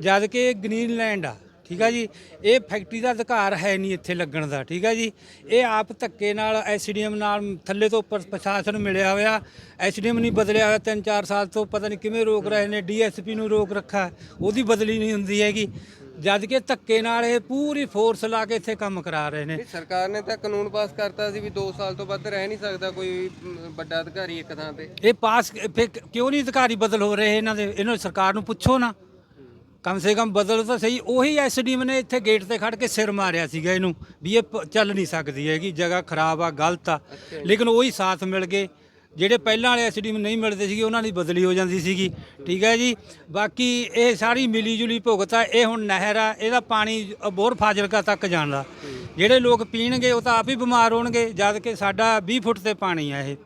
ਜਦ ਕਿ ਇਹ ਗ੍ਰੀਨਲੈਂਡ ਆ, ਠੀਕ ਆ ਜੀ? ਇਹ ਫੈਕਟਰੀ ਦਾ ਅਧਿਕਾਰ ਹੈ ਨਹੀਂ ਇੱਥੇ ਲੱਗਣ ਦਾ, ਠੀਕ ਆ ਜੀ? ਇਹ ਆਪ ਧੱਕੇ ਨਾਲ ਐਸਡੀਐਮ ਨਾਲ ਥੱਲੇ ਤੋਂ ਉੱਪਰ ਪ੍ਰਸ਼ਾਸਨ ਮਿਲਿਆ ਹੋਇਆ। ਐਸਡੀਐਮ ਨਹੀਂ ਬਦਲਿਆ ਹੋਇਆ, ਤਿੰਨ ਚਾਰ ਸਾਲ ਤੋਂ ਪਤਾ ਨਹੀਂ ਕਿਵੇਂ ਰੋਕ ਰਹੇ ਨੇ, ਡੀਐਸਪੀ ਨੂੰ ਰੋਕ ਰੱਖਾ ਉਹਦੀ ਬਦਲੀ ਨਹੀਂ ਹੁੰਦੀ ਹੈਗੀ। ਜਦ ਕਿ ਧੱਕੇ ਨਾਲ ਇਹ ਪੂਰੀ ਫੋਰਸ ਲਾ ਕੇ ਇੱਥੇ ਕੰਮ ਕਰਾ ਰਹੇ ਨੇ। ਸਰਕਾਰ ਨੇ ਤਾਂ ਕਾਨੂੰਨ ਪਾਸ ਕਰਤਾ ਸੀ ਵੀ 2 ਸਾਲ ਤੋਂ ਵੱਧ ਰਹਿ ਨਹੀਂ ਸਕਦਾ ਕੋਈ ਵੱਡਾ ਅਧਿਕਾਰੀ ਇੱਕ ਥਾਂ ਤੇ। ਇਹ ਪਾਸ ਫਿਰ ਕਿਉਂ ਨਹੀਂ ਅਧਿਕਾਰੀ ਬਦਲ ਹੋ ਰਹੇ ਇਹਨਾਂ ਦੇ? ਇਹਨਾਂ ਨੂੰ ਸਰਕਾਰ ਨੂੰ ਪੁੱਛੋ ਨਾ। ਕਮ ਸੇ ਕਮ ਬਦਲ ਤਾਂ ਸਹੀ। ਉਹੀ ਐਸਡੀਐਮ ਨੇ ਇੱਥੇ ਗੇਟ ਤੇ ਖੜ ਕੇ ਸਿਰ ਮਾਰਿਆ ਸੀਗਾ ਇਹਨੂੰ ਵੀ ਇਹ ਪ- ਚੱਲ ਨਹੀਂ ਸਕਦੀ ਹੈਗੀ ਜਗ੍ਹਾ ਖਰਾਬ ਆ ਗਲਤ ਆ। ਲੇਕਿਨ ਉਹੀ ਸਾਥ ਮਿਲ ਗਏ। ਜਿਹੜੇ ਪਹਿਲਾਂ ਵਾਲੇ ਐਸਡੀਐਮ ਨਹੀਂ ਮਿਲਦੇ ਸੀਗੇ, ਉਹਨਾਂ ਦੀ ਬਦਲੀ ਹੋ ਜਾਂਦੀ ਸੀਗੀ। ਠੀਕ ਹੈ ਜੀ? ਬਾਕੀ ਇਹ ਸਾਰੀ ਮਿਲੀ ਜੁਲੀ ਭੁਗਤ ਆ, ਇਹ ਹੁਣ ਨਹਿਰ ਆ, ਇਹਦਾ ਪਾਣੀ ਬੋਰ ਫਾਜ਼ਿਲਕਾ ਤੱਕ ਜਾਂਦਾ ਜਿਹੜੇ ਲੋਕ ਪੀਣਗੇ, ਉਹ ਤਾਂ ਆਪ ਹੀ ਬਿਮਾਰ ਹੋਣਗੇ, ਜਦ ਕਿ ਸਾਡਾ 20 ਫੁੱਟ ਤੇ ਪਾਣੀ ਆ ਇਹ।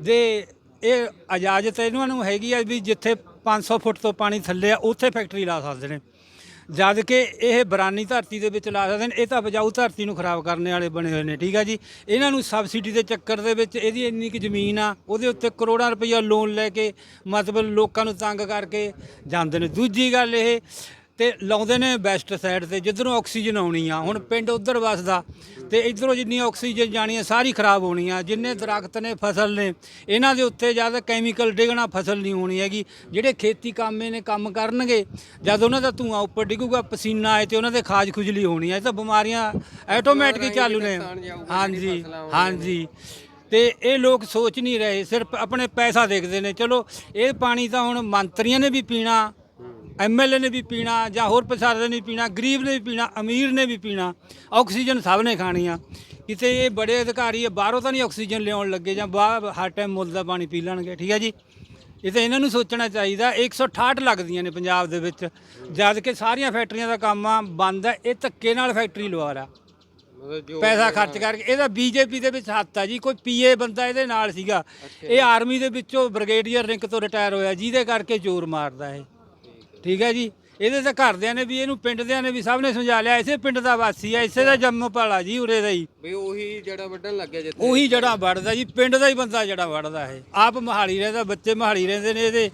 ਦੇ ਇਹ ਇਜਾਜ਼ਤ ਇਹਨਾਂ ਨੂੰ ਹੈਗੀ ਆ ਵੀ ਜਿੱਥੇ 500 ਫੁੱਟ ਤੋਂ ਪਾਣੀ ਥੱਲੇ ਆ, ਉੱਥੇ ਫੈਕਟਰੀ ਲਾ ਸਕਦੇ ਨੇ। ਜਦ ਕਿ ਇਹ ਬਰਾਨੀ ਧਰਤੀ ਦੇ ਵਿੱਚ ਲਾ ਸਕਦੇ ਨੇ, ਇਹ ਤਾਂ ਉਪਜਾਊ ਧਰਤੀ ਨੂੰ ਖਰਾਬ ਕਰਨ ਵਾਲੇ ਬਣੇ ਹੋਏ ਨੇ, ਠੀਕ ਆ ਜੀ। ਇਹਨਾਂ ਨੂੰ ਸਬਸਿਡੀ ਦੇ ਚੱਕਰ ਦੇ ਵਿੱਚ ਇਹਦੀ ਇੰਨੀ ਕਿ ਜ਼ਮੀਨ ਆ, ਉਹਦੇ ਉੱਤੇ ਕਰੋੜਾਂ ਰੁਪਈਆ ਲੋਨ ਲੈ ਕੇ ਮਤਲਬ ਲੋਕਾਂ ਨੂੰ ਤੰਗ ਕਰਕੇ ਜਾਂਦੇ ਨੇ। ਦੂਜੀ ਗੱਲ ਇਹ ਤੇ ਲਾਉਂਦੇ ਨੇ ਵੈਸਟ ਸਾਈਡ ਤੇ ਜਿੱਧਰੋਂ ਆਕਸੀਜਨ ਆਉਣੀ ਆ। ਹੁਣ ਪਿੰਡ ਉਧਰ ਵਸਦਾ ਤੇ ਇਧਰੋਂ ਜਿੰਨੀ ਆਕਸੀਜਨ ਜਾਣੀ ਆ ਸਾਰੀ ਖਰਾਬ ਹੋਣੀ ਆ। ਜਿੰਨੇ ਦਰਖਤ ਨੇ ਫਸਲ ਨੇ ਇਹਨਾਂ ਦੇ ਉੱਤੇ ਜਦ ਕੈਮੀਕਲ ਡਿੱਗਣਾ ਫਸਲ ਨਹੀਂ ਹੋਣੀ ਹੈਗੀ। ਜਿਹੜੇ ਖੇਤੀ ਕਾਮੇ ਨੇ ਕੰਮ ਕਰਨਗੇ ਜਦ ਉਹਨਾਂ ਦਾ ਧੂਆਂ ਉੱਪਰ ਡਿੱਗੂਗਾ ਪਸੀਨਾ ਆਏ ਤੇ ਉਹਨਾਂ ਦੇ ਖਾਜ ਖੁਜਲੀ ਹੋਣੀ ਆ। ਇਹ ਤਾਂ ਬਿਮਾਰੀਆਂ ਆਟੋਮੈਟਿਕ ਹੀ ਚਾਲੂ ਨੇ। ਹਾਂਜੀ। ਹਾਂਜੀ। ਤੇ ਇਹ ਲੋਕ ਸੋਚ ਨਹੀਂ ਰਹੇ ਸਿਰਫ ਆਪਣੇ ਪੈਸਾ ਦੇਖਦੇ ਨੇ। ਚਲੋ ਇਹ ਪਾਣੀ ਤਾਂ ਹੁਣ ਮੰਤਰੀਆਂ ਨੇ ਵੀ ਪੀਣਾ ਐਮਐਲਏ ਨੇ ਵੀ ਪੀਣਾ ਜਾਂ ਹੋਰ ਪ੍ਰਸ਼ਾਸਨ ਨੇ ਵੀ ਪੀਣਾ ਗਰੀਬ ਨੇ ਵੀ ਪੀਣਾ ਅਮੀਰ ਨੇ ਵੀ ਪੀਣਾ ਆਕਸੀਜਨ ਸਭ ਨੇ ਖਾਣੀ ਆ ਕਿਤੇ ਇਹ ਬੜੇ ਅਧਿਕਾਰੀ ਬਾਹਰੋਂ ਤਾਂ ਨਹੀਂ ਆਕਸੀਜਨ ਲਿਆਉਣ ਲੱਗੇ ਜਾਂ ਬਾਹਰ ਹਰ ਟਾਈਮ ਮੁੱਲ ਦਾ ਪਾਣੀ ਪੀ ਲੈਣਗੇ ਠੀਕ ਹੈ ਜੀ? ਇਹ ਤਾਂ ਇਹਨਾਂ ਨੂੰ ਸੋਚਣਾ ਚਾਹੀਦਾ 168 ਲੱਗਦੀਆਂ ਨੇ ਪੰਜਾਬ ਦੇ ਵਿੱਚ। ਜਦ ਕਿ ਸਾਰੀਆਂ ਫੈਕਟਰੀਆਂ ਦਾ ਕੰਮ ਆ ਬੰਦ ਹੈ ਇਹ ਧੱਕੇ ਨਾਲ ਫੈਕਟਰੀ ਲਵਾ ਰਿਹਾ। ਪੈਸਾ ਖਰਚ ਕਰਕੇ ਇਹਦਾ ਬੀਜੇਪੀ ਦੇ ਵਿੱਚ ਹੱਥ ਆ ਜੀ ਕੋਈ ਪੀਏ ਬੰਦਾ ਇਹਦੇ ਨਾਲ ਸੀਗਾ। ਇਹ ਆਰਮੀ ਦੇ ਵਿੱਚੋਂ ਬ੍ਰਿਗੇਡੀਅਰ ਰੈਂਕ ਤੋਂ ਰਿਟਾਇਰ ਹੋਇਆ ਜਿਹਦੇ ਕਰਕੇ ਜ਼ੋਰ ਮਾਰਦਾ ਇਹ। ਠੀਕ ਹੈ ਜੀ? ਇਹਦੇ ਤਾਂ ਘਰਦਿਆਂ ਨੇ ਵੀ ਇਹਨੂੰ ਪਿੰਡ ਦਿਆਂ ਨੇ ਵੀ ਸਭ ਨੇ ਸਮਝਾ ਲਿਆ ਇਸੇ ਪਿੰਡ ਦਾ ਵਾਸੀ ਆ ਇਸੇ ਦਾ ਜੰਮ ਪਾਲਾ ਜੀ ਉਰੇ ਦਾ ਹੀ। ਵੀ ਉਹੀ ਜਿਹੜਾ ਵੱਢਣ ਲੱਗਿਆ ਜਿੱਥੇ। ਉਹੀ ਜੜਾ ਵੜਦਾ ਜੀ ਪਿੰਡ ਦਾ ਹੀ ਬੰਦਾ ਜਿਹੜਾ ਵੜਦਾ ਇਹ। ਆਪ ਮਹਾਲੀ ਰਹਿੰਦਾ ਬੱਚੇ ਮਹਾਲੀ ਰਹਿੰਦੇ ਨੇ ਇਹਦੇ।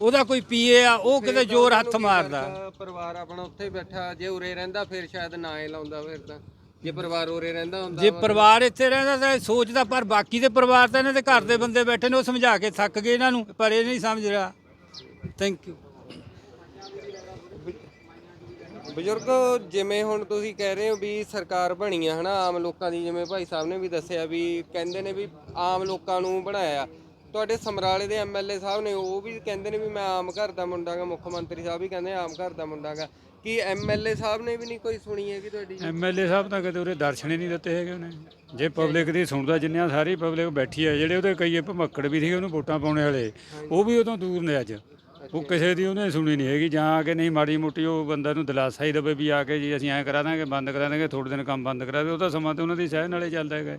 ਉਹਦਾ ਕੋਈ ਪੀਏ ਆ ਉਹ ਕਿਤੇ ਜ਼ੋਰ ਹੱਥ ਮਾਰਦਾ। ਪਰਿਵਾਰ ਆਪਣਾ ਉੱਥੇ ਬੈਠਾ ਜੇ ਉਰੇ ਰਹਿੰਦਾ ਫਿਰ ਸ਼ਾਇਦ ਨਾ ਹੀ ਲਾਉਂਦਾ ਫਿਰ ਤਾਂ। ਜੇ ਪਰਿਵਾਰ ਉਰੇ ਰਹਿੰਦਾ ਹੁੰਦਾ ਜੇ ਪਰਿਵਾਰ ਇੱਥੇ ਰਹਿੰਦਾ ਤਾਂ ਇਹ ਸੋਚਦਾ ਪਰ ਬਾਕੀ ਦੇ ਪਰਿਵਾਰ ਤਾਂ ਇਹਨਾਂ ਦੇ ਘਰ ਦੇ ਬੰਦੇ ਬੈਠੇ ਨੇ ਉਹ ਸਮਝਾ ਕੇ ਥੱਕ ਗਏ ਇਹਨਾਂ ਨੂੰ ਪਰ ਇਹ ਨਹੀਂ ਸਮਝ ਰਿਹਾ। ਥੈਂਕ ਯੂ ਬਜ਼ੁਰਗ, ਜਿਵੇਂ ਹੁਣ ਤੁਸੀਂ ਕਹਿ ਰਹੇ ਹੋ ਵੀ ਸਰਕਾਰ ਬਣੀ ਆ ਹਨਾ, ਆਮ ਲੋਕਾਂ ਦੀ, ਜਿਵੇਂ ਭਾਈ ਸਾਹਿਬ ਨੇ ਵੀ ਦੱਸਿਆ ਵੀ ਕਹਿੰਦੇ ਨੇ ਵੀ ਆਮ ਲੋਕਾਂ ਨੂੰ ਬਣਾਇਆ। ਤੁਹਾਡੇ ਸਮਰਾਲੇ ਦੇ ਐਮਐਲਏ ਸਾਹਿਬ ਨੇ ਉਹ ਵੀ ਕਹਿੰਦੇ ਨੇ ਵੀ ਮੈਂ ਆਮ ਘਰ ਦਾ ਮੁੰਡਾ ਗਾ, ਮੁੱਖ ਮੰਤਰੀ ਸਾਹਿਬ ਵੀ ਕਹਿੰਦੇ ਆਮ ਘਰ ਦਾ ਮੁੰਡਾ ਗਾ। ਕੀ ਐਮਐਲਏ ਸਾਹਿਬ ਨੇ ਵੀ ਨਹੀਂ ਕੋਈ ਸੁਣੀ ਹੈਗੀ ਤੁਹਾਡੀ? ਐਮਐਲਏ ਸਾਹਿਬ ਤਾਂ ਕਦੇ ਉਰੇ ਦਰਸ਼ਨ ਹੀ ਨਹੀਂ ਦਿੱਤੇ ਹੈਗੇ ਉਹਨੇ। ਜੇ ਪਬਲਿਕ ਦੀ ਸੁਣਦਾ, ਜਿੰਨਿਆਂ ਸਾਰੀ ਪਬਲਿਕ ਬੈਠੀ ਹੈ ਜਿਹੜੇ ਉਹਦੇ ਕਈ ਭਮੱਕੜ ਵੀ ਸੀਗੇ, ਉਹਨੂੰ ਵੋਟਾਂ ਪਾਉਣੇ ਵਾਲੇ, ਉਹ ਵੀ ਉਦੋਂ ਦੂਰ ਨੇ ਅੱਜ। ਉਹ ਕਿਸੇ ਦੀ ਉਹਨੇ ਸੁਣੀ ਨਹੀਂ ਹੈਗੀ ਜਾਂ ਆ ਕੇ ਨਹੀਂ ਮਾੜੀ ਮੋਟੀ ਉਹ ਬੰਦਾ ਨੂੰ ਦਿਲਾਸਾ ਹੀ ਦੇਵੇ ਵੀ ਆ ਕੇ ਜੀ ਅਸੀਂ ਐਂ ਕਰਾ ਦਾਂਗੇ ਬੰਦ ਕਰਾ ਦਾਂਗੇ ਥੋੜੇ ਦਿਨ ਕੰਮ ਬੰਦ ਕਰਾ ਦੇ ਉਹ ਤਾਂ ਸਮਾਂ ਤੇ ਉਹਨਾਂ ਦੀ ਸਹਿ ਨਾਲੇ ਚੱਲਦਾ ਹੈਗਾ।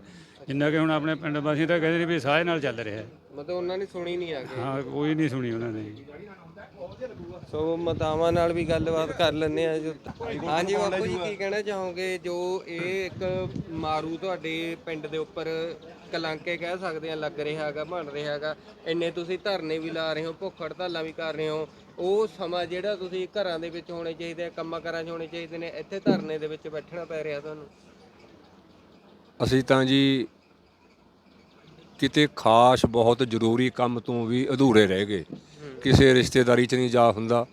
ਜਿੰਨਾ ਕਿ ਹੁਣ ਆਪਣੇ ਪਿੰਡ ਵਾਸੀ ਤਾਂ ਕਹਿੰਦੇ ਨੇ ਵੀ ਸਾਹ ਨਾਲ ਚੱਲ ਰਿਹਾ। ਹੈ ਮਤਲਬ ਉਹਨਾਂ ਨੇ ਸੁਣੀ ਨਹੀਂ ਆ ਕੇ ਹਾਂ ਕੋਈ ਨਹੀਂ ਸੁਣੀ ਉਹਨਾਂ ਨੇ। ਸੋ ਮਤਾਵਾਂ ਨਾਲ ਵੀ ਗੱਲਬਾਤ ਕਰ ਲੈਂਦੇ ਆ ਜੋ। ਹਾਂਜੀ ਬਾਪੂ ਜੀ ਕੀ ਕਹਿਣਾ ਚਾਹੋਗੇ? ਜੋ ਇਹ ਇੱਕ ਮਾਰੂ ਤੁਹਾਡੇ ਪਿੰਡ ਦੇ ਉੱਪਰ ਕਲੰਕੇ ਕਹਿ ਸਕਦੇ ਆ ਲੱਗ ਰਿਹਾ ਹੈਗਾ ਬਣ ਰਿਹਾ ਹੈਗਾ। ਇੰਨੇ ਤੁਸੀਂ ਧਰਨੇ ਵੀ ਲਾ ਰਹੇ ਹੋ ਭੁੱਖ ਹੜਤਾਲਾਂ ਵੀ ਕਰ ਰਹੇ ਹੋ। ਉਹ ਸਮਾਂ ਜਿਹੜਾ ਤੁਸੀਂ ਘਰਾਂ ਦੇ ਵਿੱਚ ਹੋਣੇ ਚਾਹੀਦੇ ਆ ਕੰਮਾਂ ਕਾਰਾਂ 'ਚ ਹੋਣੇ ਚਾਹੀਦੇ ਨੇ ਇੱਥੇ ਧਰਨੇ ਦੇ ਵਿੱਚ ਬੈਠਣਾ ਪੈ ਰਿਹਾ ਤੁਹਾਨੂੰ? ਅਸੀਂ ਤਾਂ ਜੀ ਕਿਤੇ ਖਾਸ ਬਹੁਤ ਜ਼ਰੂਰੀ ਕੰਮ ਤੋਂ ਵੀ ਅਧੂਰੇ ਰਹਿ ਗਏ। ਕਿਸੇ ਰਿਸ਼ਤੇਦਾਰੀ 'ਚ ਨਹੀਂ ਜਾ ਹੁੰਦਾ।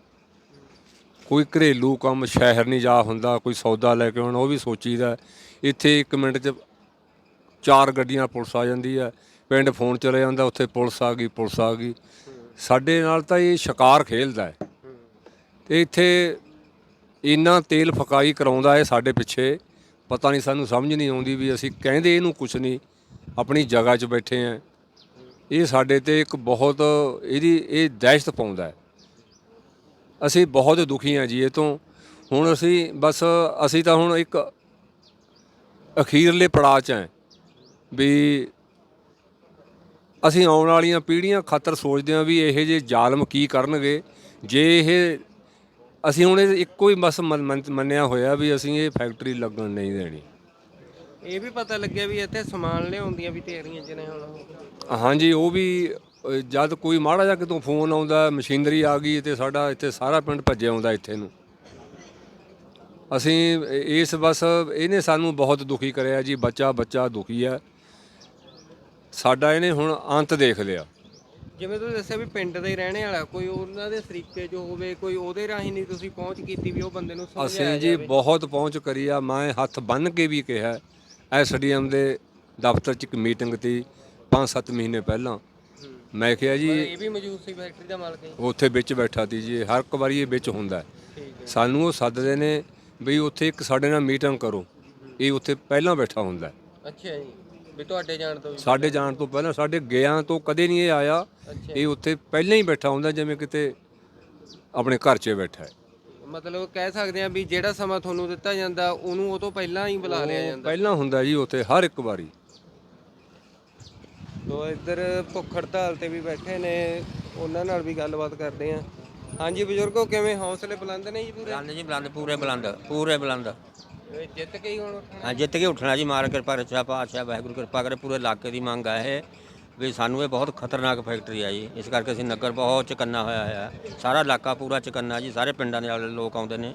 ਕੋਈ ਘਰੇਲੂ ਕੰਮ ਸ਼ਹਿਰ ਨਹੀਂ ਜਾ ਹੁੰਦਾ, ਕੋਈ ਸੌਦਾ ਲੈ ਕੇ ਆਉਣਾ, ਉਹ ਵੀ ਸੋਚੀਦਾ ਇੱਥੇ 1 ਮਿੰਟ 'ਚ ਚਾਰ ਗੱਡੀਆਂ ਪੁਲਿਸ ਆ ਜਾਂਦੀ ਹੈ। ਪਿੰਡ ਫੋਨ ਚਲੇ ਜਾਂਦਾ, ਉੱਥੇ ਪੁਲਿਸ ਆ ਗਈ, ਪੁਲਿਸ ਆ ਗਈ। ਸਾਡੇ ਨਾਲ ਤਾਂ ਇਹ ਸ਼ਿਕਾਰ ਖੇਲਦਾ ਹੈ। ਤੇ ਇੱਥੇ ਇੰਨਾ ਤੇਲ ਫਕਾਈ ਕਰਾਉਂਦਾ ਹੈ ਸਾਡੇ ਪਿੱਛੇ। ਪਤਾ ਨਹੀਂ ਸਾਨੂੰ ਸਮਝ ਨਹੀਂ ਆਉਂਦੀ ਵੀ ਅਸੀਂ ਕਹਿੰਦੇ ਇਹਨੂੰ ਕੁਛ ਨਹੀਂ। ਆਪਣੀ ਜਗ੍ਹਾ 'ਚ ਬੈਠੇ ਆ ਇਹ ਸਾਡੇ ਤੇ ਇੱਕ ਬਹੁਤ ਇਹਦੀ, ਇਹ ਦਹਿਸ਼ਤ ਪਾਉਂਦਾ ਹੈ। ਅਸੀਂ ਬਹੁਤ ਦੁਖੀ ਹਾਂ ਜੀ ਇਹ ਤੋਂ। ਹੁਣ ਅਸੀਂ ਬਸ, ਅਸੀਂ ਤਾਂ ਹੁਣ ਇੱਕ ਅਖੀਰਲੇ ਪੜਾਅ 'ਚ ਹਾਂ ਵੀ ਅਸੀਂ ਆਉਣ ਵਾਲੀਆਂ ਪੀੜ੍ਹੀਆਂ ਖਾਤਰ ਸੋਚਦੇ ਹਾਂ ਵੀ ਇਹ ਜਿਹੇ ਜ਼ਾਲਮ ਕੀ ਕਰਨਗੇ। ਜੇ ਇਹ, ਅਸੀਂ ਹੁਣ ਇਹ ਇੱਕੋ ਹੀ ਬਸ ਮੰਨ- ਮੰਨਿਆ ਹੋਇਆ ਵੀ ਅਸੀਂ ਇਹ ਫੈਕਟਰੀ ਲੱਗਣ ਨਹੀਂ ਦੇਣੀ। ਇਹ ਵੀ ਪਤਾ ਲੱਗਿਆ ਵੀ ਇੱਥੇ ਸਮਾਨ ਲਿਆਉਂਦੀਆਂ ਵੀ ਤਿਆਰੀਆਂ 'ਚ ਨੇ ਹੁਣ ਉਹ। ਹਾਂਜੀ ਉਹ ਵੀ ਅ, ਜਦ ਕੋਈ ਮਾੜਾ ਜਿਹਾ ਕਿਤੋਂ ਫੋਨ ਆਉਂਦਾ ਮਸ਼ੀਨਰੀ ਆ ਗਈ ਤੇ ਸਾਡਾ ਇੱਥੇ ਸਾਰਾ ਪਿੰਡ ਭੱਜਿਆ ਆਉਂਦਾ ਇੱਥੇ ਨੂੰ ਅਸੀਂ ਇਸ ਬਸ ਇਹਨੇ ਸਾਨੂੰ ਬਹੁਤ ਦੁਖੀ ਕਰਿਆ ਜੀ ਬੱਚਾ ਬੱਚਾ ਦੁਖੀ ਹੈ ਸਾਡਾ ਇਹਨੇ ਹੁਣ ਅੰਤ ਦੇਖ ਲਿਆ ਜਿਵੇਂ ਤੁਸੀਂ ਦੱਸਿਆ ਵੀ ਪਿੰਡ ਦੇ ਹੀ ਰਹਿਣੇ ਵਾਲਾ ਕੋਈ ਉਹਨਾਂ ਦੇ ਸਰੀਕੇ 'ਚ ਹੋਵੇ ਕੋਈ ਉਹਦੇ ਰਾਹੀਂ ਨਹੀਂ ਤੁਸੀਂ ਪਹੁੰਚ ਕੀਤੀ ਵੀ ਉਹ ਬੰਦੇ ਨੂੰ ਸਮਝਾਇਆ ਅਸੀਂ ਜੀ ਜਾਵੇ। ਬਹੁਤ ਪਹੁੰਚ ਕਰੀ ਆ ਮੈਂ ਹੱਥ ਬੰਨ ਕੇ ਵੀ ਕਿਹਾ ਐਸਡੀਐਮ ਦੇ ਦਫ਼ਤਰ 'ਚ ਇੱਕ ਮੀਟਿੰਗ ਤੀ 5-7 ਮਹੀਨੇ ਪਹਿਲਾਂ। ਮੈਂ ਕਿਹਾ ਜੀ ਇਹ ਵੀ ਮੌਜੂਦ ਸੀ ਫੈਕਟਰੀ ਦਾ ਮਾਲਕ ਉੱਥੇ ਵਿੱਚ ਬੈਠਾ ਤੀ ਜੀ ਹਰ ਇੱਕ ਵਾਰੀ ਇਹ ਵਿੱਚ ਹੁੰਦਾ ਹੈ। ਸਾਨੂੰ ਉਹ ਸੱਦਦੇ ਨੇ ਵੀ ਉੱਥੇ ਇੱਕ ਸਾਡੇ ਨਾਲ ਮੀਟਿੰਗ ਕਰੋ। ਇਹ ਉੱਥੇ ਪਹਿਲਾਂ ਬੈਠਾ ਹੁੰਦਾ ਹੈ। ਅੱਛਾ ਜੀ ਵੀ ਤੁਹਾਡੇ ਜਾਣ ਤੋਂ ਵੀ ਸਾਡੇ ਜਾਣ ਤੋਂ ਪਹਿਲਾਂ ਸਾਡੇ ਗਿਆਂ ਤੋਂ ਕਦੇ ਨਹੀਂ ਇਹ ਆਇਆ। ਅੱਛਾ। ਇਹ ਉੱਥੇ ਪਹਿਲਾਂ ਹੀ ਬੈਠਾ ਹੁੰਦਾ ਜਿਵੇਂ ਕਿਤੇ ਆਪਣੇ ਘਰ 'ਚ ਬੈਠਾ ਹੈ। ਮਤਲਬ ਕਹਿ ਸਕਦੇ ਆ ਵੀ ਜਿਹੜਾ ਸਮਾਂ ਤੁਹਾਨੂੰ ਦਿੱਤਾ ਜਾਂਦਾ ਉਹਨੂੰ ਉਹ ਤੋਂ ਪਹਿਲਾਂ ਹੀ ਬੁਲਾ ਲਿਆ ਜਾਂਦਾ। ਪਹਿਲਾਂ ਹੁੰਦਾ ਜੀ ਉੱਥੇ ਹਰ ਇੱਕ ਵਾਰੀ। ਤੋ ਇੱਧਰ ਭੁੱਖ ਹੜਤਾਲ ਤੇ ਵੀ ਬੈਠੇ ਨੇ ਉਹਨਾਂ ਨਾਲ ਵੀ ਗੱਲਬਾਤ ਕਰਦੇ ਆ ਹਾਂਜੀ ਬਜ਼ੁਰਗੋ ਕਿਵੇਂ ਹੌਸਲੇ ਬੁਲੰਦ ਨੇ ਜੀ ਪੂਰੇ? ਬੁਲੰਦ ਜੀ ਬੁਲੰਦ ਪੂਰੇ ਬੁਲੰਦ ਪੂਰੇ ਬੁਲੰਦ। ਇਹ ਜਿੱਤ ਕੇ ਹੀ ਹੁਣ ਉੱਠਣਾ। ਹਾਂ ਜਿੱਤ ਕੇ ਉੱਠਣਾ ਜੀ ਮਾਰ ਕਿਰਪਾ ਰੱਛਾ ਪਾਤਸ਼ਾਹ ਵਾਹਿਗੁਰੂ ਕਿਰਪਾ ਕਰੇ ਪੂਰੇ ਇਲਾਕੇ ਦੀ ਮੰਗ ਹੈ ਇਹ। ਵੀ ਸਾਨੂੰ ਇਹ ਬਹੁਤ ਖਤਰਨਾਕ ਫੈਕਟਰੀ ਆ ਜੀ। ਇਸ ਕਰਕੇ ਅਸੀਂ ਨਗਰ ਬਹੁਤ ਚਕੰਨਾ ਹੋਇਆ ਹੋਇਆ। ਸਾਰਾ ਇਲਾਕਾ ਪੂਰਾ ਚਕੰਨਾ ਜੀ। ਸਾਰੇ ਪਿੰਡਾਂ ਦੇ ਵਾਲੇ ਲੋਕ ਆਉਂਦੇ ਨੇ।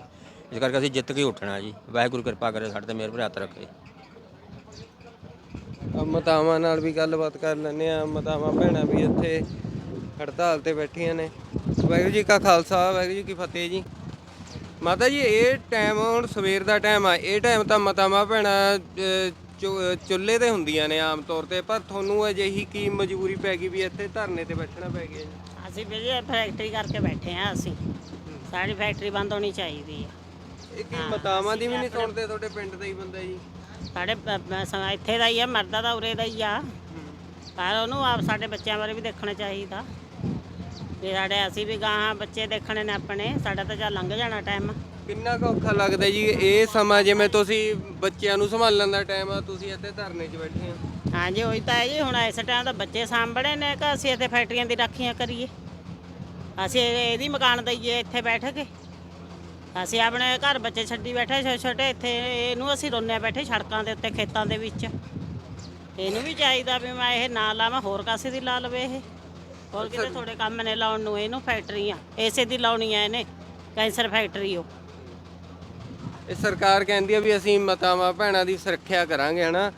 ਇਸ ਕਰਕੇ ਅਸੀਂ ਜਿੱਤ ਕੇ ਉੱਠਣਾ ਜੀ। ਵਾਹਿਗੁਰੂ ਕਿਰਪਾ ਕਰੇ ਸਾਡੇ ਤੇ ਮਿਹਰ ਭਰੇ ਹੱਥ ਰੱਖੇ। ਅਹ ਮਾਤਾਵਾਂ ਨਾਲ ਵੀ ਗੱਲਬਾਤ ਕਰ ਲੈਂਦੇ ਆ ਮਾਤਾਵਾਂ, ਭੈਣਾਂ ਵੀ ਇੱਥੇ ਹੜਤਾਲ ਤੇ ਬੈਠੀਆਂ ਨੇ। ਵਾਹਿਗੁਰੂ ਜੀ ਕਾ ਖਾਲਸਾ, ਵਾਹਿਗੁਰੂ ਜੀ ਕੀ ਫਤਿਹ ਜੀ। ਮਾਤਾ ਜੀ, ਇਹ ਟਾਈਮ ਹੁਣ ਸਵੇਰ ਦਾ ਟਾਈਮ ਆ। ਇਹ ਟਾਈਮ ਤਾਂ ਮਾਤਾਵਾਂ, ਭੈਣਾਂ ਚੁ- ਚੁੱਲ੍ਹੇ ਤੇ ਹੁੰਦੀਆਂ ਨੇ ਆਮ ਤੌਰ ਤੇ ਪਰ ਤੁਹਾਨੂੰ ਅਜਿਹੀ ਕੀ ਮਜਬੂਰੀ ਪੈ ਗਈ ਵੀ ਇੱਥੇ ਧਰਨੇ ਤੇ ਬੈਠਣਾ ਪੈ ਗਿਆ ਜੀ? ਅਸੀਂ ਵੀ ਜੀ ਫੈਕਟਰੀ ਕਰਕੇ ਬੈਠੇ ਆ ਅਸੀਂ। ਸਾਡੀ ਫੈਕਟਰੀ ਬੰਦ ਹੋਣੀ ਚਾਹੀਦੀ ਹੈ। ਇਹ ਕੀ ਮਾਤਾਵਾਂ ਦੀ ਵੀ ਨਹੀਂ ਸੁਣਦੇ ਤੁਹਾਡੇ ਪਿੰਡ ਦਾ ਹੀ ਬੰਦਾ ਜੀ? ਸਾਡੇ ਪ- ਪ- ਸ- ਇੱਥੇ ਦਾ ਹੀ ਆ ਮਰਦਾ ਦਾ ਉਰੇ ਦਾ ਹੀ ਆ। ਪਰ ਉਹਨੂੰ ਆਪ ਸਾਡੇ ਬੱਚਿਆਂ ਬਾਰੇ ਵੀ ਦੇਖਣਾ ਚਾਹੀਦਾ। ਵੀ ਸਾਡੇ ਅਸੀਂ ਵੀ ਗਾਹਾਂ ਬੱਚੇ ਦੇਖਣੇ ਨੇ ਆਪਣੇ ਸਾਡਾ ਤਾਂ ਜਾਂ ਲੰਘ ਜਾਣਾ ਟਾਈਮ ਕਿੰਨਾ ਕੁ ਔਖਾ ਲੱਗਦਾ ਜੀ ਇਹ ਸਮਾਂ ਜਿਵੇਂ ਤੁਸੀਂ ਬੱਚਿਆਂ ਨੂੰ ਸੰਭਾਲਣ ਦਾ ਟਾਈਮ ਆ ਤੁਸੀਂ ਇੱਥੇ ਧਰਨੇ 'ਚ ਬੈਠੇ ਆ ਹਾਂਜੀ ਉਹੀ ਤਾਂ ਹੈ ਜੀ ਹੁਣ ਇਸ ਟਾਈਮ ਤਾਂ ਬੱਚੇ ਸਾਂਭਣੇ ਨੇ ਕਿ ਅਸੀਂ ਇੱਥੇ ਫੈਕਟਰੀਆਂ ਦੀ ਰਾਖੀਆਂ ਕਰੀਏ। ਅਸੀਂ ਇਹ- ਇਹਦੀ ਮਕਾਨ ਦਈਏ ਇੱਥੇ ਬੈਠ ਕੇ। ਅਸੀਂ ਆਪਣੇ ਘਰ ਬੱਚੇ ਛੱਡੀ ਬੈਠੇ ਛੋਟੇ ਛੋਟੇ ਇੱਥੇ ਇਹਨੂੰ ਅਸੀਂ ਰੋਨੇ ਬੈਠੇ ਸੜਕਾਂ ਦੇ ਉੱਤੇ ਖੇਤਾਂ ਦੇ ਵਿੱਚ। ਇਹਨੂੰ ਵੀ ਚਾਹੀਦਾ ਵੀ ਮੈਂ ਇਹ ਨਾ ਲਾਵਾਂ ਹੋਰ ਕਾਸੇ ਦੀ ਲਾ ਲਵੇ ਇਹ? ਹੋਰ ਕਿਤੇ ਥੋੜੇ ਕੰਮ ਨੇ ਲਾਉਣ ਨੂੰ ਇਹਨੂੰ ਫੈਕਟਰੀਆਂ ਇਸੇ ਦੀ ਲਾਉਣੀ ਆ ਇਹਨੇ ਕੈਂਸਰ ਫੈਕਟਰੀ ਉਹ। ਇਹ ਸਰਕਾਰ ਕਹਿੰਦੀ ਆ ਵੀ ਅਸੀਂ ਮਾਤਾਵਾਂ ਭੈਣਾਂ ਦੀ ਸੁਰੱਖਿਆ ਕਰਾਂਗੇ ਹਨਾ?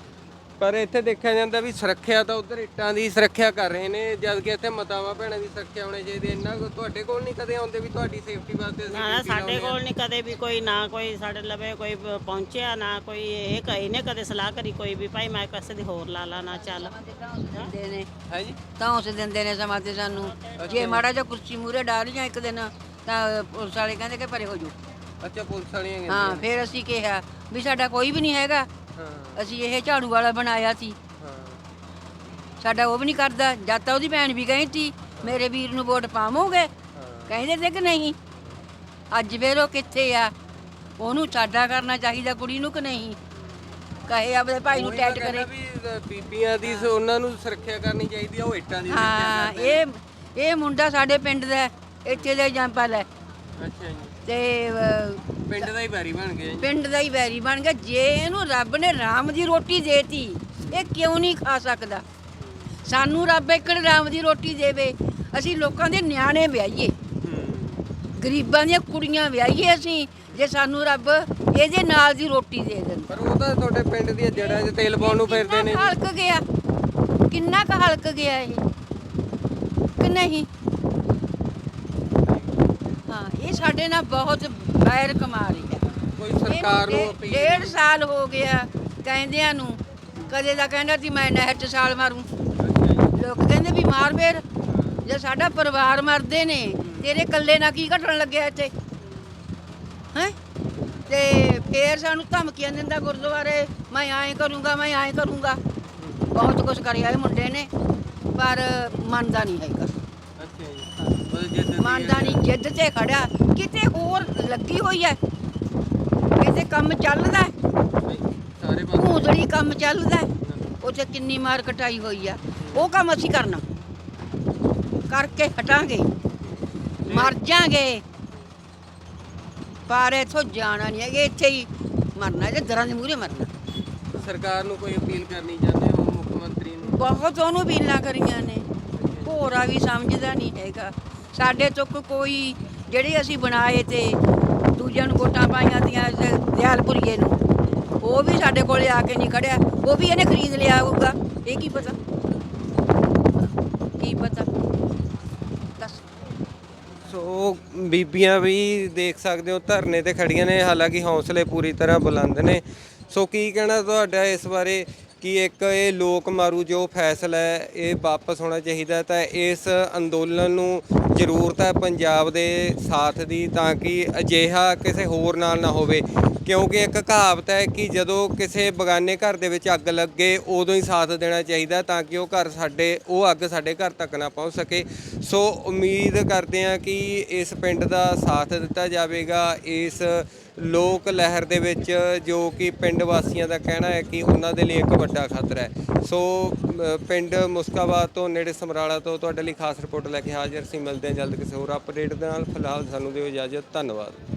ਪਰ ਇੱਥੇ ਦੇਖਿਆ ਜਾਂਦਾ ਵੀ ਸੁਰੱਖਿਆ ਤਾਂ ਉਧਰ ਇੱਟਾਂ ਦੀ ਸੁਰੱਖਿਆ ਕਰ ਰਹੇ ਨੇ ਜਦ ਕਿ ਇੱਥੇ ਮਾਤਾਵਾਂ ਭੈਣਾਂ ਦੀ ਸੁਰੱਖਿਆ ਹੋਣੀ ਚਾਹੀਦੀ। ਇੰਨਾ ਕੁ ਤੁਹਾਡੇ ਕੋਲ ਨਹੀਂ ਕਦੇ ਆਉਂਦੇ ਵੀ ਤੁਹਾਡੀ ਸੇਫਟੀ ਵਾਸਤੇ ਅਸੀਂ ਨਾ ਸਾਡੇ ਕੋਲ ਨਹੀਂ ਕਦੇ ਵੀ ਕੋਈ ਨਾ ਕੋਈ ਸਾਡੇ ਲਵੇ ਕੋਈ ਪ- ਪਹੁੰਚਿਆ ਨਾ ਕੋਈ ਇਹ ਕਹੀ ਨੇ ਕਦੇ ਸਲਾਹ ਕਰੀ ਕੋਈ ਵੀ ਭਾਈ ਮੈਂ ਕਿਸੇ ਦੀ ਹੋਰ ਲਾ ਲਾ ਨਾ ਚੱਲ। ਦਿੰਦੇ ਨੇ। ਆ। ਹੈ ਜੀ? ਤਾਂ ਉਸ ਦਿੰਦੇ ਨੇ ਸਮਾਂ ਤੇ ਸਾਨੂੰ। ਜੇ ਮਾੜਾ ਜਿਹਾ ਕੁਰਸੀ ਮੂਰੇ ਡਾਲੀਆਂ ਇੱਕ ਦਿਨ ਤਾਂ ਪੁਲਿਸ ਵਾਲੇ ਕਹਿੰਦੇ ਕਿ ਪਰੇ ਹੋ ਜਾਓ। ਅੱਛਾ ਪੁਲਿਸ ਵਾਲੀਆਂ ਹਾਂ ਕਹਿੰਦੀਆਂ ਫਿਰ ਅਸੀਂ ਕਿਹਾ ਵੀ ਸਾਡਾ ਕੋਈ ਵੀ ਨਹੀਂ ਹੈਗਾ। ਹਾਂ। ਅਸੀਂ ਇਹ ਝਾੜੂ ਵਾਲਾ ਬਣਾਇਆ ਸੀ। ਹਾਂ। ਸਾਡਾ ਉਹ ਵੀ ਨਹੀਂ ਕਰਦਾ। ਜਦ ਤਾਂ ਉਹਦੀ ਭੈਣ ਵੀ ਗਈ ਸੀ ਮੇਰੇ ਵੀਰ ਨੂੰ ਵੋਟ ਪਾਵੋਗੇ? ਕਹਿੰਦੇ ਤੇ ਕਿ ਨਹੀਂ? ਅੱਜ ਫੇਰ ਉਹ ਕਿੱਥੇ ਆ? ਉਹਨੂੰ ਸਾਡਾ ਕਰਨਾ ਚਾਹੀਦਾ ਕੁੜੀ ਨੂੰ ਕਿ ਨਹੀਂ? ਕਹੇ ਆਪਣੇ ਭਾਈ ਨੂੰ ਉਹੀ ਟੈਟ ਕਹਿੰਦਾ ਕਰੇ। ਵੀ ਬੀਬੀਆਂ ਦੀ ਸ- ਉਹਨਾਂ ਨੂੰ ਸੁਰੱਖਿਆ ਕਰਨੀ ਚਾਹੀਦੀ ਆ ਉਹ ਇੱਟਾਂ ਦੀ ਸੁਰੱਖਿਆ ਹਾਂ ਕਰਦੇ ਇਹ ਇਹ ਮੁੰਡਾ ਸਾਡੇ ਪਿੰਡ ਦਾ ਹੈ, ਇੱਥੇ ਦਾ ਜੰਪਲ ਹੈ। ਅੱਛਾ ਜੀ। ਤੇ ਅਹ, ਪਿੰਡ ਦਾ ਹੀ ਬਾਰੀ ਬਣ ਗਿਆ ਜੀ। ਪਿੰਡ ਦਾ ਹੀ ਵੈਰੀ ਬਣ ਗਿਆ। ਜੇ ਇਹਨੂੰ ਰੱਬ ਨੇ ਰਾਮ ਦੀ ਰੋਟੀ ਦੇਤੀ ਇਹ ਕਿਉਂ ਨਹੀਂ ਖਾ ਸਕਦਾ? ਸਾਨੂੰ ਰੱਬ ਇੱਕੜ ਰਾਮ ਦੀ ਰੋਟੀ ਦੇਵੇ ਅਸੀਂ ਲੋਕਾਂ ਦੇ ਨਿਆਣੇ ਵਿਆਹੀਏ। ਗਰੀਬਾਂ ਦੀਆਂ ਕੁੜੀਆਂ ਵਿਆਹੀਏ ਅਸੀਂ ਜੇ ਸਾਨੂੰ ਰੱਬ ਇਹਦੇ ਨਾਲ ਦੀ ਰੋਟੀ ਦੇ ਦੇਣ। ਪਰ ਉਹ ਤਾਂ ਤੁਹਾਡੇ ਪਿੰਡ ਦੀਆਂ ਜੜ੍ਹਾਂ 'ਚ ਤੇਲ ਪਾਉਣ ਨੂੰ ਫਿਰਦੇ ਨੇ ਕਿੰਨਾ ਜੀ ਕੁ ਹਲਕ ਗਿਆ ਕਿੰਨਾ ਕੁ ਹਲਕ ਗਿਆ ਇਹ? ਕਿ ਨਹੀਂ? ਇਹ ਸਾਡੇ ਨਾਲ ਬਹੁਤ ਬੈਰ ਕਮਾ ਰਹੀ ਹੈ। ਕੋਈ ਸਰਕਾਰ ਨੂੰ ਅਪੀਲ? ਡੇਢ ਸਾਲ ਹੋ ਗਿਆ ਕਹਿੰਦਿਆਂ ਨੂੰ ਕਦੇ ਦਾ ਕਹਿੰਦਾ ਸੀ ਮੈਂ ਨਹਿਰ 'ਚ ਛਾਲ ਮਾਰੂੰ। ਲੋਕ ਕਹਿੰਦੇ ਵੀ ਮਾਰ ਫੇਰ। ਜੇ ਸਾਡਾ ਪਰਿਵਾਰ ਮਰਦੇ ਨੇ ਤੇਰੇ ਇਕੱਲੇ ਨਾਲ ਕੀ ਘਟਣ ਲੱਗਿਆ ਇੱਥੇ? ਹੈ? ਤੇ ਫੇਰ ਸਾਨੂੰ ਧਮਕੀਆਂ ਦਿੰਦਾ ਗੁਰਦੁਆਰੇ ਮੈਂ ਐਂ ਕਰੂੰਗਾ ਮੈਂ ਐਂ ਕਰੂੰਗਾ। ਬਹੁਤ ਕੁਝ ਕਰਿਆ ਇਹ ਮੁੰਡੇ ਨੇ ਪਰ ਮੰਨਦਾ ਨਹੀਂ ਹੈਗਾ। ਮੰਨਦਾ ਨਹੀਂ ਜਿੱਦ ਤੇ ਖੜਿਆ। ਕਿਤੇ ਹੋਰ ਲੱਗੀ ਹੋਈ ਹੈ ਕਿਤੇ ਕੰਮ ਚੱਲਦਾ ਸਾਰੇ ਪਾਸੇ। ਭੂਤੜੀ ਕੰਮ ਚੱਲਦਾ ਉੱਥੇ ਕਿੰਨੀ ਮਾਰ ਕਟਾਈ ਹੋਈ ਆ ਉਹ ਕੰਮ ਅਸੀਂ ਕਰਨਾ। ਕਰਕੇ ਹਟਾਂਗੇ। ਮਰ ਜਾਾਂਗੇ। ਪਰ ਇਥੋਂ ਜਾਣਾ ਨਹੀਂ ਹੈਗੇ। ਇੱਥੇ ਹੀ ਮਰਨਾ ਜੇ ਦਰਾਂ ਦੇ ਮੂਹਰੇ ਮਰਨਾ। ਸਰਕਾਰ ਨੂੰ ਕੋਈ ਅਪੀਲ ਕਰਨੀ ਚਾਹੁੰਦੇ ਹੋ? ਮੁੱਖ ਮੰਤਰੀ ਨੂੰ? ਬਹੁਤ ਉਹਨੂੰ ਬੀਲਾਂ ਕਰੀਆਂ ਨੇ। ਹੋਰਾ ਵੀ ਸਮਝਦਾ ਨਹੀਂ ਹੈਗਾ। ਸਾਡੇ ਤੋਂ ਕੋਈ ਜਿਹੜੇ ਅਸੀਂ ਬਣਾਏ ਤੇ ਦੂਜਿਆਂ ਨੂੰ ਵੋਟਾਂ ਪਾਈਆਂ ਦੀਆਂ ਦਿਆਲਪੁਰੀਏ ਨੂੰ, ਉਹ ਵੀ ਸਾਡੇ ਕੋਲੇ ਆ ਕੇ ਨਹੀਂ ਖੜਿਆ, ਉਹ ਵੀ ਇਹਨੇ ਖਰੀਦ ਲਿਆ ਹੋਊਗਾ, ਇਹ ਕੀ ਪਤਾ? ਕੀ ਪਤਾ? ਦੱਸ। ਸੋ ਬੀਬੀਆਂ ਵੀ ਦੇਖ ਸਕਦੇ ਹੋ, ਧਰਨੇ ਤੇ ਖੜੀਆਂ ਨੇ, ਹਾਲਾਂਕਿ ਹੌਸਲੇ ਪੂਰੀ ਤਰ੍ਹਾਂ ਬੁਲੰਦ ਨੇ। ਸੋ ਕੀ ਕਹਿਣਾ ਤੁਹਾਡਾ ਇਸ ਬਾਰੇ? ਕਿ ਇੱਕ ਇਹ ਲੋਕ ਮਾਰੂ ਜੋ ਫੈਸਲਾ ਹੈ, ਇਹ ਵਾਪਸ ਹੋਣਾ ਚਾਹੀਦਾ ਤਾਂ ਇਸ ਅੰਦੋਲਨ ਨੂੰ ਜ਼ਰੂਰਤ ਹੈ ਪੰਜਾਬ ਦੇ ਸਾਥ ਦੀ, ਤਾਂ ਕਿ ਅਜਿਹਾ ਕਿਸੇ ਹੋਰ ਨਾਲ ਨਾ ਹੋਵੇ। ਕਿਉਂਕਿ ਇੱਕ ਕਹਾਵਤ ਹੈ ਕਿ ਜਦੋਂ ਕਿਸੇ ਬਗਾਨੇ ਘਰ ਦੇ ਵਿੱਚ ਅੱਗ ਲੱਗੇ, ਉਦੋਂ ਹੀ ਸਾਥ ਦੇਣਾ ਚਾਹੀਦਾ ਤਾਂ ਕਿ ਉਹ ਘਰ ਸਾਡੇ, ਉਹ ਅੱਗ ਸਾਡੇ ਘਰ ਤੱਕ ਨਾ ਪਹੁੰਚ ਸਕੇ। ਸੋ ਉਮੀਦ ਕਰਦੇ ਹਾਂ ਕਿ ਇਸ ਪਿੰਡ ਦਾ ਸਾਥ ਦਿੱਤਾ ਜਾਵੇਗਾ। ਇਸ ਲੋਕ ਲਹਿਰ ਦੇ ਵਿੱਚ ਜੋ ਕਿ ਪਿੰਡ ਵਾਸੀਆਂ ਦਾ ਕਹਿਣਾ ਹੈ ਕਿ ਉਹਨਾਂ ਦੇ ਲਈ ਇੱਕ ਵੱਡਾ ਖਤਰਾ ਹੈ। ਸੋ ਪਿੰਡ ਮੁਸਕਾਬਾਦ ਤੋਂ, ਨੇੜੇ ਸਮਰਾਲਾ ਤੋਂ ਤੁਹਾਡੇ ਲਈ ਖਾਸ ਰਿਪੋਰਟ ਲੈ ਕੇ ਹਾਜ਼ਰ ਸੀ। ਮਿਲਦੇ ਹਾਂ ਜਲਦ ਕਿਸੇ ਹੋਰ ਅਪਡੇਟ ਦੇ ਨਾਲ। ਫਿਲਹਾਲ ਸਾਨੂੰ ਦਿਓ ਇਜਾਜ਼ਤ। ਧੰਨਵਾਦ।